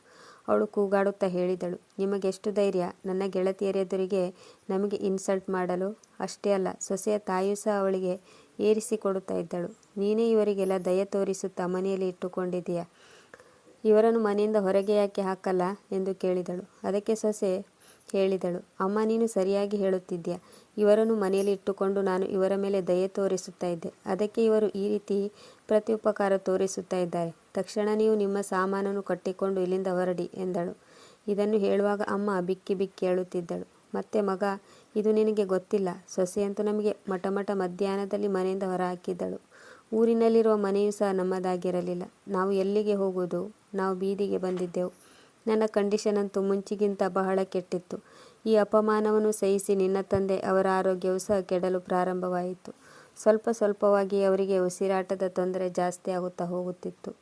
ಅವಳು ಕೂಗಾಡುತ್ತಾ ಹೇಳಿದಳು, ನಿಮಗೆಷ್ಟು ಧೈರ್ಯ? ನನ್ನ ಗೆಳತಿಯರೆದುರಿಗೆ ನಮಗೆ ಇನ್ಸಲ್ಟ್ ಮಾಡಲು? ಅಷ್ಟೇ ಅಲ್ಲ, ಸೊಸೆಯ ತಾಯಿಯೂ ಸಹ ಅವಳಿಗೆ ಏರಿಸಿಕೊಡುತ್ತಾ ಇದ್ದಳು. ನೀನೇ ಇವರಿಗೆಲ್ಲ ದಯ ತೋರಿಸುತ್ತಾ ಮನೆಯಲ್ಲಿ ಇಟ್ಟುಕೊಂಡಿದ್ದೀಯ? ಇವರನ್ನು ಮನೆಯಿಂದ ಹೊರಗೆ ಯಾಕೆ ಹಾಕಲ್ಲ ಎಂದು ಕೇಳಿದಳು. ಅದಕ್ಕೆ ಸೊಸೆ ಹೇಳಿದಳು, ಅಮ್ಮ, ನೀನು ಸರಿಯಾಗಿ ಹೇಳುತ್ತಿದ್ದೀಯ. ಇವರನ್ನು ಮನೆಯಲ್ಲಿ ಇಟ್ಟುಕೊಂಡು ನಾನು ಇವರ ಮೇಲೆ ದಯೆ ತೋರಿಸುತ್ತಾ ಇದ್ದೆ. ಅದಕ್ಕೆ ಇವರು ಈ ರೀತಿ ಪ್ರತ್ಯುಪಕಾರ ತೋರಿಸುತ್ತಾ ಇದ್ದಾರೆ. ತಕ್ಷಣ ನೀವು ನಿಮ್ಮ ಸಾಮಾನನ್ನು ಕಟ್ಟಿಕೊಂಡು ಇಲ್ಲಿಂದ ಹೊರಡಿ, ಎಂದಳು. ಇದನ್ನು ಹೇಳುವಾಗ ಅಮ್ಮ ಬಿಕ್ಕಿ ಬಿಕ್ಕಿ ಹೇಳುತ್ತಿದ್ದಳು ಮತ್ತೆ ಮಗ, ಇದು ನಿನಗೆ ಗೊತ್ತಿಲ್ಲ. ಸೊಸೆಯಂತೂ ನಮಗೆ ಮಠಮಠ ಮಧ್ಯಾಹ್ನದಲ್ಲಿ ಮನೆಯಿಂದ ಹೊರಹಾಕಿದ್ದಳು ಊರಿನಲ್ಲಿರುವ ಮನೆಯೂ ಸಹ ನಮ್ಮದಾಗಿರಲಿಲ್ಲ. ನಾವು ಎಲ್ಲಿಗೆ ಹೋಗುವುದು? ನಾವು ಬೀದಿಗೆ ಬಂದಿದ್ದೆವು. ನನ್ನ ಕಂಡೀಷನ್ ಅಂತೂ ಮುಂಚಿಗಿಂತ ಬಹಳ ಕೆಟ್ಟಿತ್ತು. ಈ ಅಪಮಾನವನ್ನು ಸಹಿಸಿ ನಿನ್ನ ತಂದೆ ಅವರ ಆರೋಗ್ಯವೂ ಸಹ ಕೆಡಲು ಪ್ರಾರಂಭವಾಯಿತು. ಸ್ವಲ್ಪ ಸ್ವಲ್ಪವಾಗಿ ಅವರಿಗೆ ಉಸಿರಾಟದ ತೊಂದರೆ ಜಾಸ್ತಿ ಆಗುತ್ತಾ ಹೋಗುತ್ತಿತ್ತು.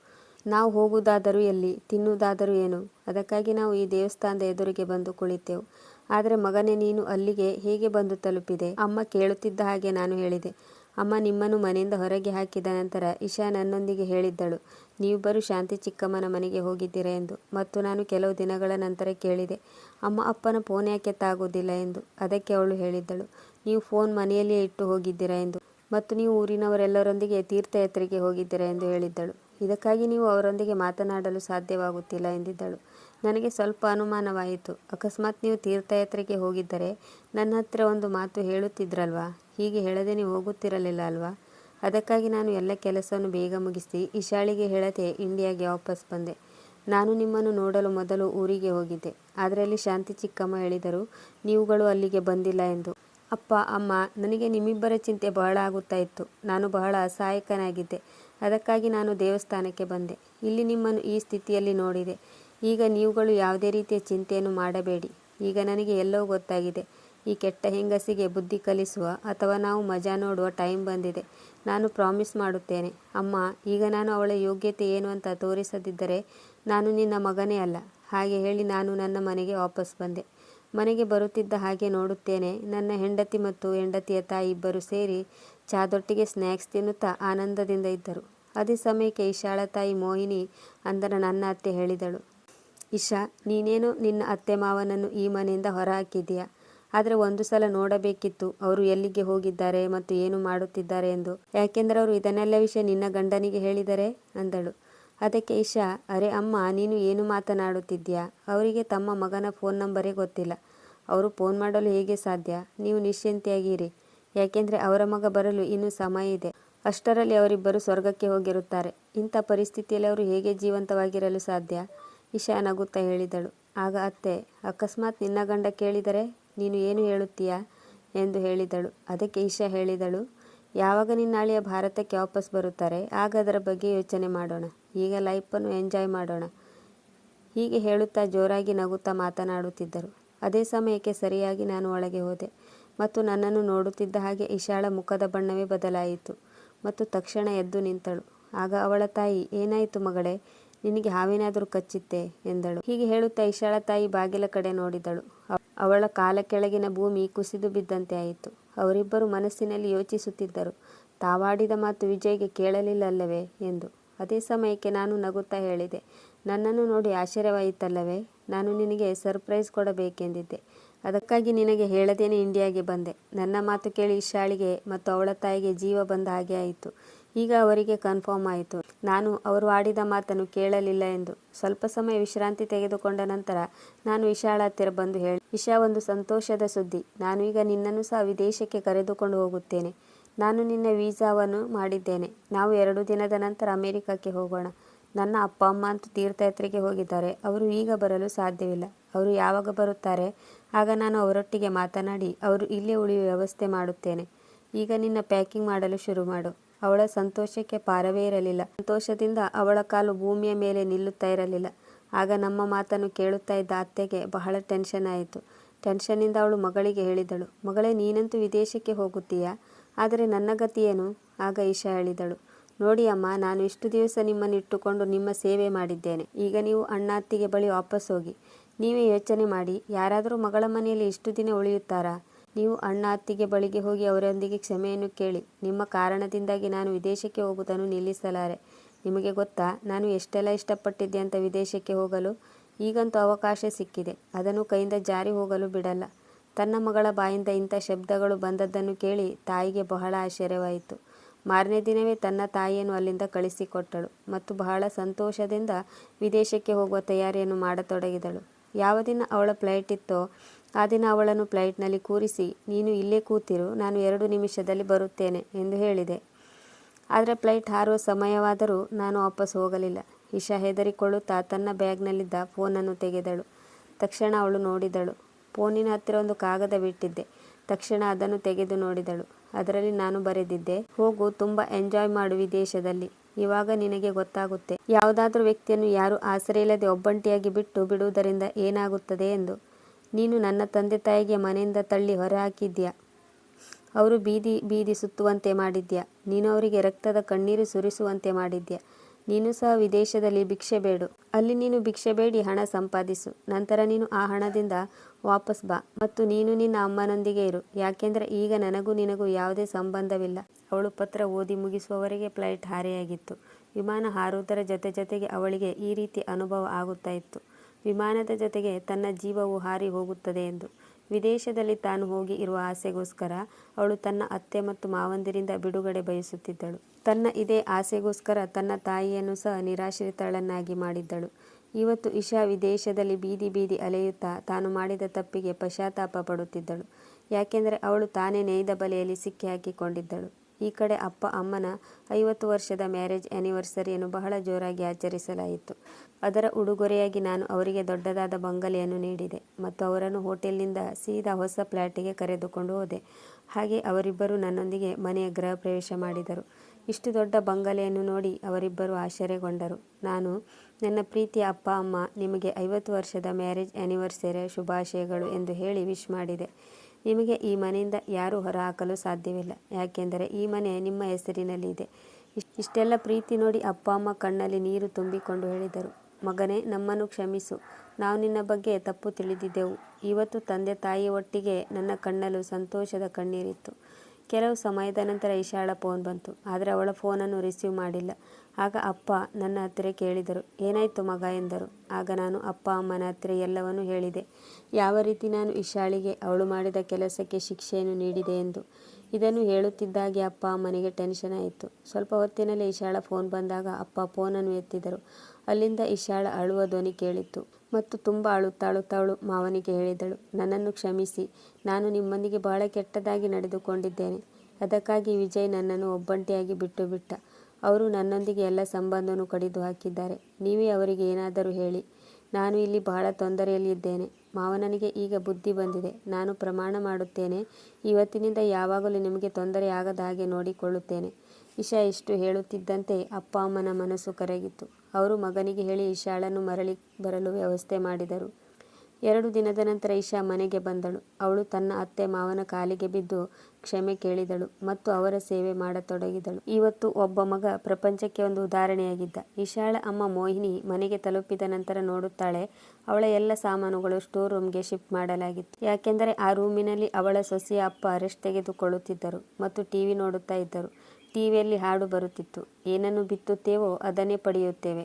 ನಾವು ಹೋಗುವುದಾದರೂ ಎಲ್ಲಿ? ತಿನ್ನುವುದಾದರೂ ಏನು? ಅದಕ್ಕಾಗಿ ನಾವು ಈ ದೇವಸ್ಥಾನದ ಎದುರಿಗೆ ಬಂದು ಕುಳಿತೆವು. ಆದರೆ ಮಗನೇ, ನೀನು ಅಲ್ಲಿಗೆ ಹೇಗೆ ಬಂದು ತಲುಪಿದೆ? ಅಮ್ಮ ಕೇಳುತ್ತಿದ್ದ ಹಾಗೆ ನಾನು ಹೇಳಿದೆ. ಅಮ್ಮ ನಿಮ್ಮನ್ನು ಮನೆಯಿಂದ ಹೊರಗೆ ಹಾಕಿದ ನಂತರ ಇಶಾ ನನ್ನೊಂದಿಗೆ ಹೇಳಿದ್ದಳು, ನೀವಿಬ್ಬರು ಶಾಂತಿ ಚಿಕ್ಕಮ್ಮನ ಮನೆಗೆ ಹೋಗಿದ್ದೀರಾ ಎಂದು. ಮತ್ತು ನಾನು ಕೆಲವು ದಿನಗಳ ನಂತರ ಕೇಳಿದೆ, ಅಮ್ಮ ಅಪ್ಪನ ಫೋನ್ ಯಾಕೆ ತಾಗೋದಿಲ್ಲ ಎಂದು. ಅದಕ್ಕೆ ಅವಳು ಹೇಳಿದ್ದಳು, ನೀವು ಫೋನ್ ಮನೆಯಲ್ಲಿಯೇ ಇಟ್ಟು ಹೋಗಿದ್ದೀರಾ ಎಂದು. ಮತ್ತು ನೀವು ಊರಿನವರೆಲ್ಲರೊಂದಿಗೆ ತೀರ್ಥಯಾತ್ರೆಗೆ ಹೋಗಿದ್ದೀರಾ ಎಂದು ಹೇಳಿದ್ದಳು. ಇದಕ್ಕಾಗಿ ನೀವು ಅವರೊಂದಿಗೆ ಮಾತನಾಡಲು ಸಾಧ್ಯವಾಗುತ್ತಿಲ್ಲ ಎಂದಿದ್ದಳು. ನನಗೆ ಸ್ವಲ್ಪ ಅನುಮಾನವಾಯಿತು. ಅಕಸ್ಮಾತ್ ನೀವು ತೀರ್ಥಯಾತ್ರೆಗೆ ಹೋಗಿದ್ದರೆ ನನ್ನ ಹತ್ತಿರ ಒಂದು ಮಾತು ಹೇಳುತ್ತಿದ್ರಲ್ವಾ? ಹೀಗೆ ಹೇಳದೆ ನೀವು ಹೋಗುತ್ತಿರಲಿಲ್ಲ ಅಲ್ವಾ? ಅದಕ್ಕಾಗಿ ನಾನು ಎಲ್ಲ ಕೆಲಸವನ್ನು ಬೇಗ ಮುಗಿಸಿ ಇಶಾಳಿಗೆ ಹೇಳದೆ ಇಂಡಿಯಾಗೆ ವಾಪಸ್ ಬಂದೆ. ನಾನು ನಿಮ್ಮನ್ನು ನೋಡಲು ಮೊದಲು ಊರಿಗೆ ಹೋಗಿದ್ದೆ. ಅದರಲ್ಲಿ ಶಾಂತಿ ಚಿಕ್ಕಮ್ಮ ಹೇಳಿದರು, ನೀವುಗಳು ಅಲ್ಲಿಗೆ ಬಂದಿಲ್ಲ ಎಂದು. ಅಪ್ಪ, ಅಮ್ಮ, ನನಗೆ ನಿಮ್ಮಿಬ್ಬರ ಚಿಂತೆ ಬಹಳ ಆಗುತ್ತಾ ಇತ್ತು. ನಾನು ಬಹಳ ಅಸಹಾಯಕನಾಗಿದ್ದೆ. ಅದಕ್ಕಾಗಿ ನಾನು ದೇವಸ್ಥಾನಕ್ಕೆ ಬಂದೆ. ಇಲ್ಲಿ ನಿಮ್ಮನ್ನು ಈ ಸ್ಥಿತಿಯಲ್ಲಿ ನೋಡಿದೆ. ಈಗ ನೀವುಗಳು ಯಾವುದೇ ರೀತಿಯ ಚಿಂತೆಯನ್ನು ಮಾಡಬೇಡಿ. ಈಗ ನನಗೆ ಎಲ್ಲವೂ ಗೊತ್ತಾಗಿದೆ. ಈ ಕೆಟ್ಟ ಹೆಂಗಸಿಗೆ ಬುದ್ಧಿ ಕಲಿಸುವ ಅಥವಾ ನಾವು ಮಜಾ ನೋಡುವ ಟೈಮ್ ಬಂದಿದೆ. ನಾನು ಪ್ರಾಮಿಸ್ ಮಾಡುತ್ತೇನೆ. ಅಮ್ಮ, ಈಗ ನಾನು ಅವಳ ಯೋಗ್ಯತೆ ಏನು ಅಂತ ತೋರಿಸದಿದ್ದರೆ ನಾನು ನಿನ್ನ ಮಗನೇ ಅಲ್ಲ. ಹಾಗೆ ಹೇಳಿ ನಾನು ನನ್ನ ಮನೆಗೆ ವಾಪಸ್ ಬಂದೆ. ಮನೆಗೆ ಬರುತ್ತಿದ್ದ ಹಾಗೆ ನೋಡುತ್ತೇನೆ. ನನ್ನ ಹೆಂಡತಿ ಮತ್ತು ಹೆಂಡತಿಯ ತಾಯಿ ಇಬ್ಬರು ಸೇರಿ ಚಾದೊಟ್ಟಿಗೆ ಸ್ನ್ಯಾಕ್ಸ್ ತಿನ್ನುತ್ತಾ ಆನಂದದಿಂದ ಇದ್ದರು. ಅದೇ ಸಮಯಕ್ಕೆ ಇಶಾಳ ತಾಯಿ ಮೋಹಿನಿ ಅಂದರೆ ನನ್ನ ಅತ್ತೆ ಹೇಳಿದಳು. ಇಶಾ, ನೀನೇನು ನಿನ್ನ ಅತ್ತೆ ಮಾವನನ್ನು ಈ ಮನೆಯಿಂದ ಹೊರಹಾಕಿದೀಯಾ ಆದರೆ ಒಂದು ಸಲ ನೋಡಬೇಕಿತ್ತು, ಅವರು ಎಲ್ಲಿಗೆ ಹೋಗಿದ್ದಾರೆ ಮತ್ತು ಏನು ಮಾಡುತ್ತಿದ್ದಾರೆ ಎಂದು. ಯಾಕೆಂದರೆ ಅವರು ಇದನ್ನೆಲ್ಲ ವಿಷಯ ನಿನ್ನ ಗಂಡನಿಗೆ ಹೇಳಿದರೆ? ಅಂದಳು. ಅದಕ್ಕೆ ಇಶಾ, ಅರೆ ಅಮ್ಮ, ನೀನು ಏನು ಮಾತನಾಡುತ್ತಿದ್ಯಾ ಅವರಿಗೆ ತಮ್ಮ ಮಗನ ಫೋನ್ ನಂಬರೇ ಗೊತ್ತಿಲ್ಲ. ಅವರು ಫೋನ್ ಮಾಡಲು ಹೇಗೆ ಸಾಧ್ಯ? ನೀವು ನಿಶ್ಚಿಂತೆಯಾಗಿರಿ. ಯಾಕೆಂದರೆ ಅವರ ಮಗ ಬರಲು ಇನ್ನೂ ಸಮಯ ಇದೆ. ಅಷ್ಟರಲ್ಲಿ ಅವರಿಬ್ಬರು ಸ್ವರ್ಗಕ್ಕೆ ಹೋಗಿರುತ್ತಾರೆ. ಇಂಥ ಪರಿಸ್ಥಿತಿಯಲ್ಲಿ ಅವರು ಹೇಗೆ ಜೀವಂತವಾಗಿರಲು ಸಾಧ್ಯ? ಇಶಾ ನಗುತ್ತಾ ಹೇಳಿದಳು. ಆಗ ಅತ್ತೆ, ಅಕಸ್ಮಾತ್ ನಿನ್ನ ಗಂಡ ಕೇಳಿದರೆ ನೀನು ಏನು ಹೇಳುತ್ತೀಯಾ ಎಂದು ಹೇಳಿದಳು. ಅದಕ್ಕೆ ಇಶಾ ಹೇಳಿದಳು, ಯಾವಾಗ ನಿನ್ನಾಳಿಯ ಭಾರತಕ್ಕೆ ವಾಪಸ್ ಬರುತ್ತಾರೆ, ಆಗ ಅದರ ಬಗ್ಗೆ ಯೋಚನೆ ಮಾಡೋಣ. ಈಗ ಲೈಫನ್ನು ಎಂಜಾಯ್ ಮಾಡೋಣ. ಹೀಗೆ ಹೇಳುತ್ತಾ ಜೋರಾಗಿ ನಗುತ್ತಾ ಮಾತನಾಡುತ್ತಿದ್ದರು. ಅದೇ ಸಮಯಕ್ಕೆ ಸರಿಯಾಗಿ ನಾನು ಒಳಗೆ ಹೋದೆ ಮತ್ತು ನನ್ನನ್ನು ನೋಡುತ್ತಿದ್ದ ಹಾಗೆ ಇಶಾಳ ಮುಖದ ಬಣ್ಣವೇ ಬದಲಾಯಿತು ಮತ್ತು ತಕ್ಷಣ ಎದ್ದು ನಿಂತಳು. ಆಗ ಅವಳ ತಾಯಿ, ಏನಾಯಿತು ಮಗಳೇ? ನಿನಗೆ ಹಾವೇನಾದರೂ ಕಚ್ಚಿತ್ತೆ ಎಂದಳು. ಹೀಗೆ ಹೇಳುತ್ತಾ ಇಶಾಳ ತಾಯಿ ಬಾಗಿಲ ಕಡೆ ನೋಡಿದಳು. ಅವಳ ಕಾಲ ಕೆಳಗಿನ ಭೂಮಿ ಕುಸಿದು ಬಿದ್ದಂತೆ ಆಯಿತು. ಅವರಿಬ್ಬರು ಮನಸ್ಸಿನಲ್ಲಿ ಯೋಚಿಸುತ್ತಿದ್ದರು. ತಾವಾಡಿದ ಮಾತು ವಿಜಯ್ಗೆ ಕೇಳಲಿಲ್ಲಲ್ಲವೇ ಎಂದು. ಅದೇ ಸಮಯಕ್ಕೆ ನಾನು ನಗುತ್ತಾ ಹೇಳಿದೆ, ನನ್ನನ್ನು ನೋಡಿ ಆಶ್ಚರ್ಯವಾಯಿತಲ್ಲವೇ? ನಾನು ನಿನಗೆ ಸರ್ಪ್ರೈಸ್ ಕೊಡಬೇಕೆಂದಿದ್ದೆ. ಅದಕ್ಕಾಗಿ ನಿನಗೆ ಹೇಳದೇನೆ ಇಂಡಿಯಾಗೆ ಬಂದೆ. ನನ್ನ ಮಾತು ಕೇಳಿ ಇಶಾಳಿಗೆ ಮತ್ತು ಅವಳ ತಾಯಿಗೆ ಜೀವ ಬಂದ ಹಾಗೆ ಆಯಿತು. ಈಗ ಅವರಿಗೆ ಕನ್ಫರ್ಮ್ ಆಯಿತು. ನಾನು ಅವರು ಆಡಿದ ಮಾತನ್ನು ಕೇಳಲಿಲ್ಲ ಎಂದು. ಸ್ವಲ್ಪ ಸಮಯ ವಿಶ್ರಾಂತಿ ತೆಗೆದುಕೊಂಡ ನಂತರ ನಾನು ವಿಶಾಳ ಹತ್ತಿರ ಬಂದು ಹೇಳಿ, ಇಶಾ, ಒಂದು ಸಂತೋಷದ ಸುದ್ದಿ. ನಾನು ಈಗ ನಿನ್ನನ್ನು ಸಹ ವಿದೇಶಕ್ಕೆ ಕರೆದುಕೊಂಡು ಹೋಗುತ್ತೇನೆ. ನಾನು ನಿನ್ನ ವೀಸಾವನ್ನು ಮಾಡಿದ್ದೇನೆ. ನಾವು ಎರಡು ದಿನದ ನಂತರ ಅಮೆರಿಕಕ್ಕೆ ಹೋಗೋಣ. ನನ್ನ ಅಪ್ಪ, ಅಮ್ಮ ಅಂತೂ ತೀರ್ಥಯಾತ್ರೆಗೆ ಹೋಗಿದ್ದಾರೆ. ಅವರು ಈಗ ಬರಲು ಸಾಧ್ಯವಿಲ್ಲ. ಅವರು ಯಾವಾಗ ಬರುತ್ತಾರೆ? ಆಗ ನಾನು ಅವರೊಟ್ಟಿಗೆ ಮಾತನಾಡಿ, ಅವರು ಇಲ್ಲೇ ಉಳಿಯುವ ವ್ಯವಸ್ಥೆ ಮಾಡುತ್ತೇನೆ. ಈಗ ನಿನ್ನ ಪ್ಯಾಕಿಂಗ್ ಮಾಡಲು ಶುರು ಮಾಡು. ಅವಳ ಸಂತೋಷಕ್ಕೆ ಪಾರವೇ ಇರಲಿಲ್ಲ ಸಂತೋಷದಿಂದ ಅವಳ ಕಾಲು ಭೂಮಿಯ ಮೇಲೆ ನಿಲ್ಲುತ್ತಾ ಇರಲಿಲ್ಲ. ಆಗ ನಮ್ಮ ಮಾತನ್ನು ಕೇಳುತ್ತಾ ಇದ್ದ ಅತ್ತೆಗೆ ಬಹಳ ಟೆನ್ಷನ್ ಆಯಿತು. ಟೆನ್ಷನ್ನಿಂದ ಅವಳು ಮಗಳಿಗೆ ಹೇಳಿದಳು, ಮಗಳೇ, ನೀನಂತೂ ವಿದೇಶಕ್ಕೆ ಹೋಗುತ್ತೀಯಾ? ಆದರೆ ನನ್ನ ಗತಿಯೇನು ಆಗ ಈಶಾ ಹೇಳಿದಳು, ನೋಡಿ ಅಮ್ಮ, ನಾನು ಇಷ್ಟು ದಿವಸ ನಿಮ್ಮನ್ನು ಇಟ್ಟುಕೊಂಡು ನಿಮ್ಮ ಸೇವೆ ಮಾಡಿದ್ದೇನೆ. ಈಗ ನೀವು ಅಣ್ಣ ಅತ್ತಿಗೆ ಬಳಿ ವಾಪಸ್ ಹೋಗಿ. ನೀವೇ ಯೋಚನೆ ಮಾಡಿ, ಯಾರಾದರೂ ಮಗಳ ಮನೆಯಲ್ಲಿ ಇಷ್ಟು ದಿನ ಉಳಿಯುತ್ತಾರಾ? ನೀವು ಅಣ್ಣ ಅತ್ತಿಗೆ ಬಳಿಗೆ ಹೋಗಿ ಅವರೊಂದಿಗೆ ಕ್ಷಮೆಯನ್ನು ಕೇಳಿ. ನಿಮ್ಮ ಕಾರಣದಿಂದಾಗಿ ನಾನು ವಿದೇಶಕ್ಕೆ ಹೋಗುವುದನ್ನು ನಿಲ್ಲಿಸಲಾರೆ. ನಿಮಗೆ ಗೊತ್ತಾ, ನಾನು ಎಷ್ಟೆಲ್ಲ ಇಷ್ಟಪಟ್ಟಿದ್ದೆ ಅಂತ ವಿದೇಶಕ್ಕೆ ಹೋಗಲು. ಈಗಂತೂ ಅವಕಾಶ ಸಿಕ್ಕಿದೆ. ಅದನ್ನು ಕೈಯಿಂದ ಜಾರಿ ಹೋಗಲು ಬಿಡಲ್ಲ. ತನ್ನ ಮಗಳ ಬಾಯಿಂದ ಇಂಥ ಶಬ್ದಗಳು ಬಂದದ್ದನ್ನು ಕೇಳಿ ತಾಯಿಗೆ ಬಹಳ ಆಶ್ಚರ್ಯವಾಯಿತು. ಮಾರನೇ ದಿನವೇ ತನ್ನ ತಾಯಿಯನ್ನು ಅಲ್ಲಿಂದ ಕಳಿಸಿಕೊಟ್ಟಳು ಮತ್ತು ಬಹಳ ಸಂತೋಷದಿಂದ ವಿದೇಶಕ್ಕೆ ಹೋಗುವ ತಯಾರಿಯನ್ನು ಮಾಡತೊಡಗಿದಳು. ಯಾವ ದಿನ ಅವಳ ಫ್ಲೈಟ್ ಇತ್ತೋ ಆ ದಿನ ಅವಳನ್ನು ಫ್ಲೈಟ್ನಲ್ಲಿ ಕೂರಿಸಿ, ನೀನು ಇಲ್ಲೇ ಕೂತಿರು, ನಾನು ಎರಡು ನಿಮಿಷದಲ್ಲಿ ಬರುತ್ತೇನೆ ಎಂದು ಹೇಳಿದೆ. ಆದರೆ ಫ್ಲೈಟ್ ಹಾರುವ ಸಮಯವಾದರೂ ನಾನು ವಾಪಸ್ ಹೋಗಲಿಲ್ಲ. ಇಶಾ ಹೆದರಿಕೊಳ್ಳುತ್ತಾ ತನ್ನ ಬ್ಯಾಗ್ನಲ್ಲಿದ್ದ ಫೋನನ್ನು ತೆಗೆದಳು. ತಕ್ಷಣ ಅವಳು ನೋಡಿದಳು. ಫೋನಿನ ಹತ್ತಿರ ಒಂದು ಕಾಗದ ಬಿಟ್ಟಿದ್ದೆ. ತಕ್ಷಣ ಅದನ್ನು ತೆಗೆದು ನೋಡಿದಳು. ಅದರಲ್ಲಿ ನಾನು ಬರೆದಿದ್ದೆ, ಹೋಗು, ತುಂಬ ಎಂಜಾಯ್ ಮಾಡು ವಿದೇಶದಲ್ಲಿ. ಇವಾಗ ನಿನಗೆ ಗೊತ್ತಾಗುತ್ತೆ. ಯಾವುದಾದ್ರೂ ವ್ಯಕ್ತಿಯನ್ನು ಯಾರು ಆಸರೆ ಇಲ್ಲದೆ ಒಬ್ಬಂಟಿಯಾಗಿ ಬಿಟ್ಟು ಬಿಡುವುದರಿಂದ ಏನಾಗುತ್ತದೆ? ಎಂದು. ನೀನು ನನ್ನ ತಂದೆ ತಾಯಿಗೆ ಮನೆಯಿಂದ ತಳ್ಳಿ ಹೊರಹಾಕಿದ್ಯಾ ಅವರು ಬೀದಿ ಬೀದಿ ಸುತ್ತುವಂತೆ ಮಾಡಿದ್ಯಾ ನೀನು ಅವರಿಗೆ ರಕ್ತದ ಕಣ್ಣೀರು ಸುರಿಸುವಂತೆ ಮಾಡಿದ್ಯಾ ನೀನು ಸಹ ವಿದೇಶದಲ್ಲಿ ಭಿಕ್ಷೆ ಬೇಡು. ಅಲ್ಲಿ ನೀನು ಭಿಕ್ಷೆ ಬೇಡಿ, ಹಣ ಸಂಪಾದಿಸು. ನಂತರ ನೀನು ಆ ಹಣದಿಂದ ವಾಪಸ್ ಬಾ. ಮತ್ತು ನೀನು ನಿನ್ನ ಅಮ್ಮನೊಂದಿಗೆ ಇರು. ಯಾಕೆಂದರೆ ಈಗ ನನಗೂ ನಿನಗೂ ಯಾವುದೇ ಸಂಬಂಧವಿಲ್ಲ. ಅವಳು ಪತ್ರ ಓದಿ ಮುಗಿಸುವವರೆಗೆ ಫ್ಲೈಟ್ ಹಾರೆಯಾಗಿತ್ತು. ವಿಮಾನ ಹಾರುವುದರ ಜೊತೆ ಜೊತೆಗೆ ಅವಳಿಗೆ ಈ ರೀತಿ ಅನುಭವ ಆಗುತ್ತಾ ಇತ್ತು. ವಿಮಾನದ ಜೊತೆಗೆ ತನ್ನ ಜೀವವು ಹಾರಿ ಹೋಗುತ್ತದೆ ಎಂದು. ವಿದೇಶದಲ್ಲಿ ತಾನು ಹೋಗಿ ಇರುವ ಆಸೆಗೋಸ್ಕರ ಅವಳು ತನ್ನ ಅತ್ತೆ ಮತ್ತು ಮಾವಂದಿರಿಂದ ಬಿಡುಗಡೆ ಬಯಸುತ್ತಿದ್ದಳು. ತನ್ನ ಇದೇ ಆಸೆಗೋಸ್ಕರ ತನ್ನ ತಾಯಿಯನ್ನು ಸಹ ನಿರಾಶ್ರಿತಳನ್ನಾಗಿ ಮಾಡಿದ್ದಳು. ಇವತ್ತು ಇಶಾ ವಿದೇಶದಲ್ಲಿ ಬೀದಿ ಬೀದಿ ಅಲೆಯುತ್ತಾ ತಾನು ಮಾಡಿದ ತಪ್ಪಿಗೆ ಪಶ್ಚಾತ್ತಾಪ ಪಡುತ್ತಿದ್ದಳು. ಯಾಕೆಂದರೆ ಅವಳು ತಾನೇ ನೇಯ್ದ ಬಲೆಯಲ್ಲಿ ಸಿಕ್ಕಿ ಹಾಕಿಕೊಂಡಿದ್ದಳು ಈ ಕಡೆ ಅಪ್ಪ ಅಮ್ಮನ ಐವತ್ತು ವರ್ಷದ ಮ್ಯಾರೇಜ್ ಆ್ಯನಿವರ್ಸರಿಯನ್ನು ಬಹಳ ಜೋರಾಗಿ ಆಚರಿಸಲಾಯಿತು. ಅದರ ಉಡುಗೊರೆಯಾಗಿ ನಾನು ಅವರಿಗೆ ದೊಡ್ಡದಾದ ಬಂಗಲೆಯನ್ನು ನೀಡಿದೆ ಮತ್ತು ಅವರನ್ನು ಹೋಟೆಲ್ನಿಂದ ಸೀದಾ ಹೊಸ ಫ್ಲ್ಯಾಟಿಗೆ ಕರೆದುಕೊಂಡು ಹೋದೆ. ಹಾಗೆ ಅವರಿಬ್ಬರು ನನ್ನೊಂದಿಗೆ ಮನೆಯ ಗೃಹ ಪ್ರವೇಶ ಮಾಡಿದರು. ಇಷ್ಟು ದೊಡ್ಡ ಬಂಗಲೆಯನ್ನು ನೋಡಿ ಅವರಿಬ್ಬರು ಆಶ್ಚರ್ಯಗೊಂಡರು. ನಾನು, ನನ್ನ ಪ್ರೀತಿಯ ಅಪ್ಪ, ಅಮ್ಮ, ನಿಮಗೆ ಐವತ್ತು ವರ್ಷದ ಮ್ಯಾರೇಜ್ ಆ್ಯನಿವರ್ಸರಿಯ ಶುಭಾಶಯಗಳು ಎಂದು ಹೇಳಿ ವಿಶ್ ಮಾಡಿದೆ. ನಿಮಗೆ ಈ ಮನೆಯಿಂದ ಯಾರೂ ಹೊರಹಾಕಲು ಸಾಧ್ಯವಿಲ್ಲ. ಯಾಕೆಂದರೆ ಈ ಮನೆ ನಿಮ್ಮ ಹೆಸರಿನಲ್ಲಿ ಇದೆ. ಇಷ್ಟೆಲ್ಲ ಪ್ರೀತಿ ನೋಡಿ ಅಪ್ಪ, ಅಮ್ಮ ಕಣ್ಣಲ್ಲಿ ನೀರು ತುಂಬಿಕೊಂಡು ಹೇಳಿದರು. ಮಗನೇ, ನಮ್ಮನ್ನು ಕ್ಷಮಿಸು. ನಾವು ನಿನ್ನ ಬಗ್ಗೆ ತಪ್ಪು ತಿಳಿದಿದ್ದೆವು. ಇವತ್ತು ತಂದೆ ತಾಯಿ ಒಟ್ಟಿಗೆ ನನ್ನ ಕಣ್ಣಲ್ಲೂ ಸಂತೋಷದ ಕಣ್ಣೀರಿತ್ತು. ಕೆಲವು ಸಮಯದ ನಂತರ ಇಶಾಳ ಫೋನ್ ಬಂತು, ಆದರೆ ಅವಳ ಫೋನನ್ನು ರಿಸೀವ್ ಮಾಡಿಲ್ಲ. ಆಗ ಅಪ್ಪ ನನ್ನ ಹತ್ತಿರ ಕೇಳಿದರು, ಏನಾಯಿತು ಮಗ? ಎಂದರು. ಆಗ ನಾನು ಅಪ್ಪ, ಅಮ್ಮನ ಹತ್ತಿರ ಎಲ್ಲವನ್ನೂ ಹೇಳಿದೆ. ಯಾವ ರೀತಿ ನಾನು ಇಶಾಳಿಗೆ ಅವಳು ಮಾಡಿದ ಕೆಲಸಕ್ಕೆ ಶಿಕ್ಷೆಯನ್ನು ನೀಡಿದೆ ಎಂದು. ಇದನ್ನು ಹೇಳುತ್ತಿದ್ದಾಗೆ ಅಪ್ಪ ಅಮ್ಮನಿಗೆ ಟೆನ್ಷನ್ ಆಯಿತು. ಸ್ವಲ್ಪ ಹೊತ್ತಿನಲ್ಲಿ ಇಶಾಳ ಫೋನ್ ಬಂದಾಗ ಅಪ್ಪ ಫೋನನ್ನು ಎತ್ತಿದರು. ಅಲ್ಲಿಂದ ಇಶಾಳ ಅಳುವ ಧ್ವನಿ ಕೇಳಿತ್ತು. ಮತ್ತು ತುಂಬ ಅಳುತ್ತಾಳುತ್ತಾಳು ಅಳುತ್ತಾ ಮಾವನಿಗೆ ಹೇಳಿದಳು, ನನ್ನನ್ನು ಕ್ಷಮಿಸಿ. ನಾನು ನಿಮ್ಮೊಂದಿಗೆ ಬಹಳ ಕೆಟ್ಟದಾಗಿ ನಡೆದುಕೊಂಡಿದ್ದೇನೆ. ಅದಕ್ಕಾಗಿ ವಿಜಯ್ ನನ್ನನ್ನು ಒಬ್ಬಂಟಿಯಾಗಿ ಬಿಟ್ಟು ಬಿಟ್ಟ. ಅವರು ನನ್ನೊಂದಿಗೆ ಎಲ್ಲ ಸಂಬಂಧವನ್ನು ಕಡಿದು ಹಾಕಿದ್ದಾರೆ. ನೀವೇ ಅವರಿಗೆ ಏನಾದರೂ ಹೇಳಿ. ನಾನು ಇಲ್ಲಿ ಬಹಳ ತೊಂದರೆಯಲ್ಲಿದ್ದೇನೆ ಮಾವನನಿಗೆ ಈಗ ಬುದ್ಧಿ ಬಂದಿದೆ. ನಾನು ಪ್ರಮಾಣ ಮಾಡುತ್ತೇನೆ. ಇವತ್ತಿನಿಂದ ಯಾವಾಗಲೂ ನಿಮಗೆ ತೊಂದರೆ ಆಗದ ಹಾಗೆ ನೋಡಿಕೊಳ್ಳುತ್ತೇನೆ. ಇಶಾ ಇಷ್ಟು ಹೇಳುತ್ತಿದ್ದಂತೆ ಅಪ್ಪ ಅಮ್ಮನ ಮನಸ್ಸು ಕರಗಿತು ಅವರು ಮಗನಿಗೆ ಹೇಳಿ ಇಶಾಳನ್ನು ಮರಳಿ ಬರಲು ವ್ಯವಸ್ಥೆ ಮಾಡಿದರು. ಎರಡು ದಿನದ ನಂತರ ಇಶಾ ಮನೆಗೆ ಬಂದಳು. ಅವಳು ತನ್ನ ಅತ್ತೆ ಮಾವನ ಕಾಲಿಗೆ ಬಿದ್ದು ಕ್ಷಮೆ ಕೇಳಿದಳು ಮತ್ತು ಅವರ ಸೇವೆ ಮಾಡತೊಡಗಿದಳು. ಇವತ್ತು ಒಬ್ಬ ಮಗ ಪ್ರಪಂಚಕ್ಕೆ ಒಂದು ಉದಾಹರಣೆಯಾಗಿದ್ದ. ಇಶಾಳ ಅಮ್ಮ ಮೋಹಿನಿ ಮನೆಗೆ ತಲುಪಿದ ನಂತರ ನೋಡುತ್ತಾಳೆ, ಅವಳ ಎಲ್ಲ ಸಾಮಾನುಗಳು ಸ್ಟೋರ್ ರೂಮ್ಗೆ ಶಿಫ್ಟ್ ಮಾಡಲಾಗಿತ್ತು. ಯಾಕೆಂದರೆ ಆ ರೂಮಿನಲ್ಲಿ ಅವಳ ಸೊಸೆಯ ಅಪ್ಪ ರೆಸ್ಟ್ ತೆಗೆದುಕೊಳ್ಳುತ್ತಿದ್ದರು ಮತ್ತು ಟಿವಿ ನೋಡುತ್ತಾ ಇದ್ದರು. ಟಿವಿಯಲ್ಲಿ ಹಾಡು ಬರುತ್ತಿತ್ತು. ಏನನ್ನು ಬಿತ್ತುತ್ತೇವೋ ಅದನ್ನೇ ಪಡೆಯುತ್ತೇವೆ.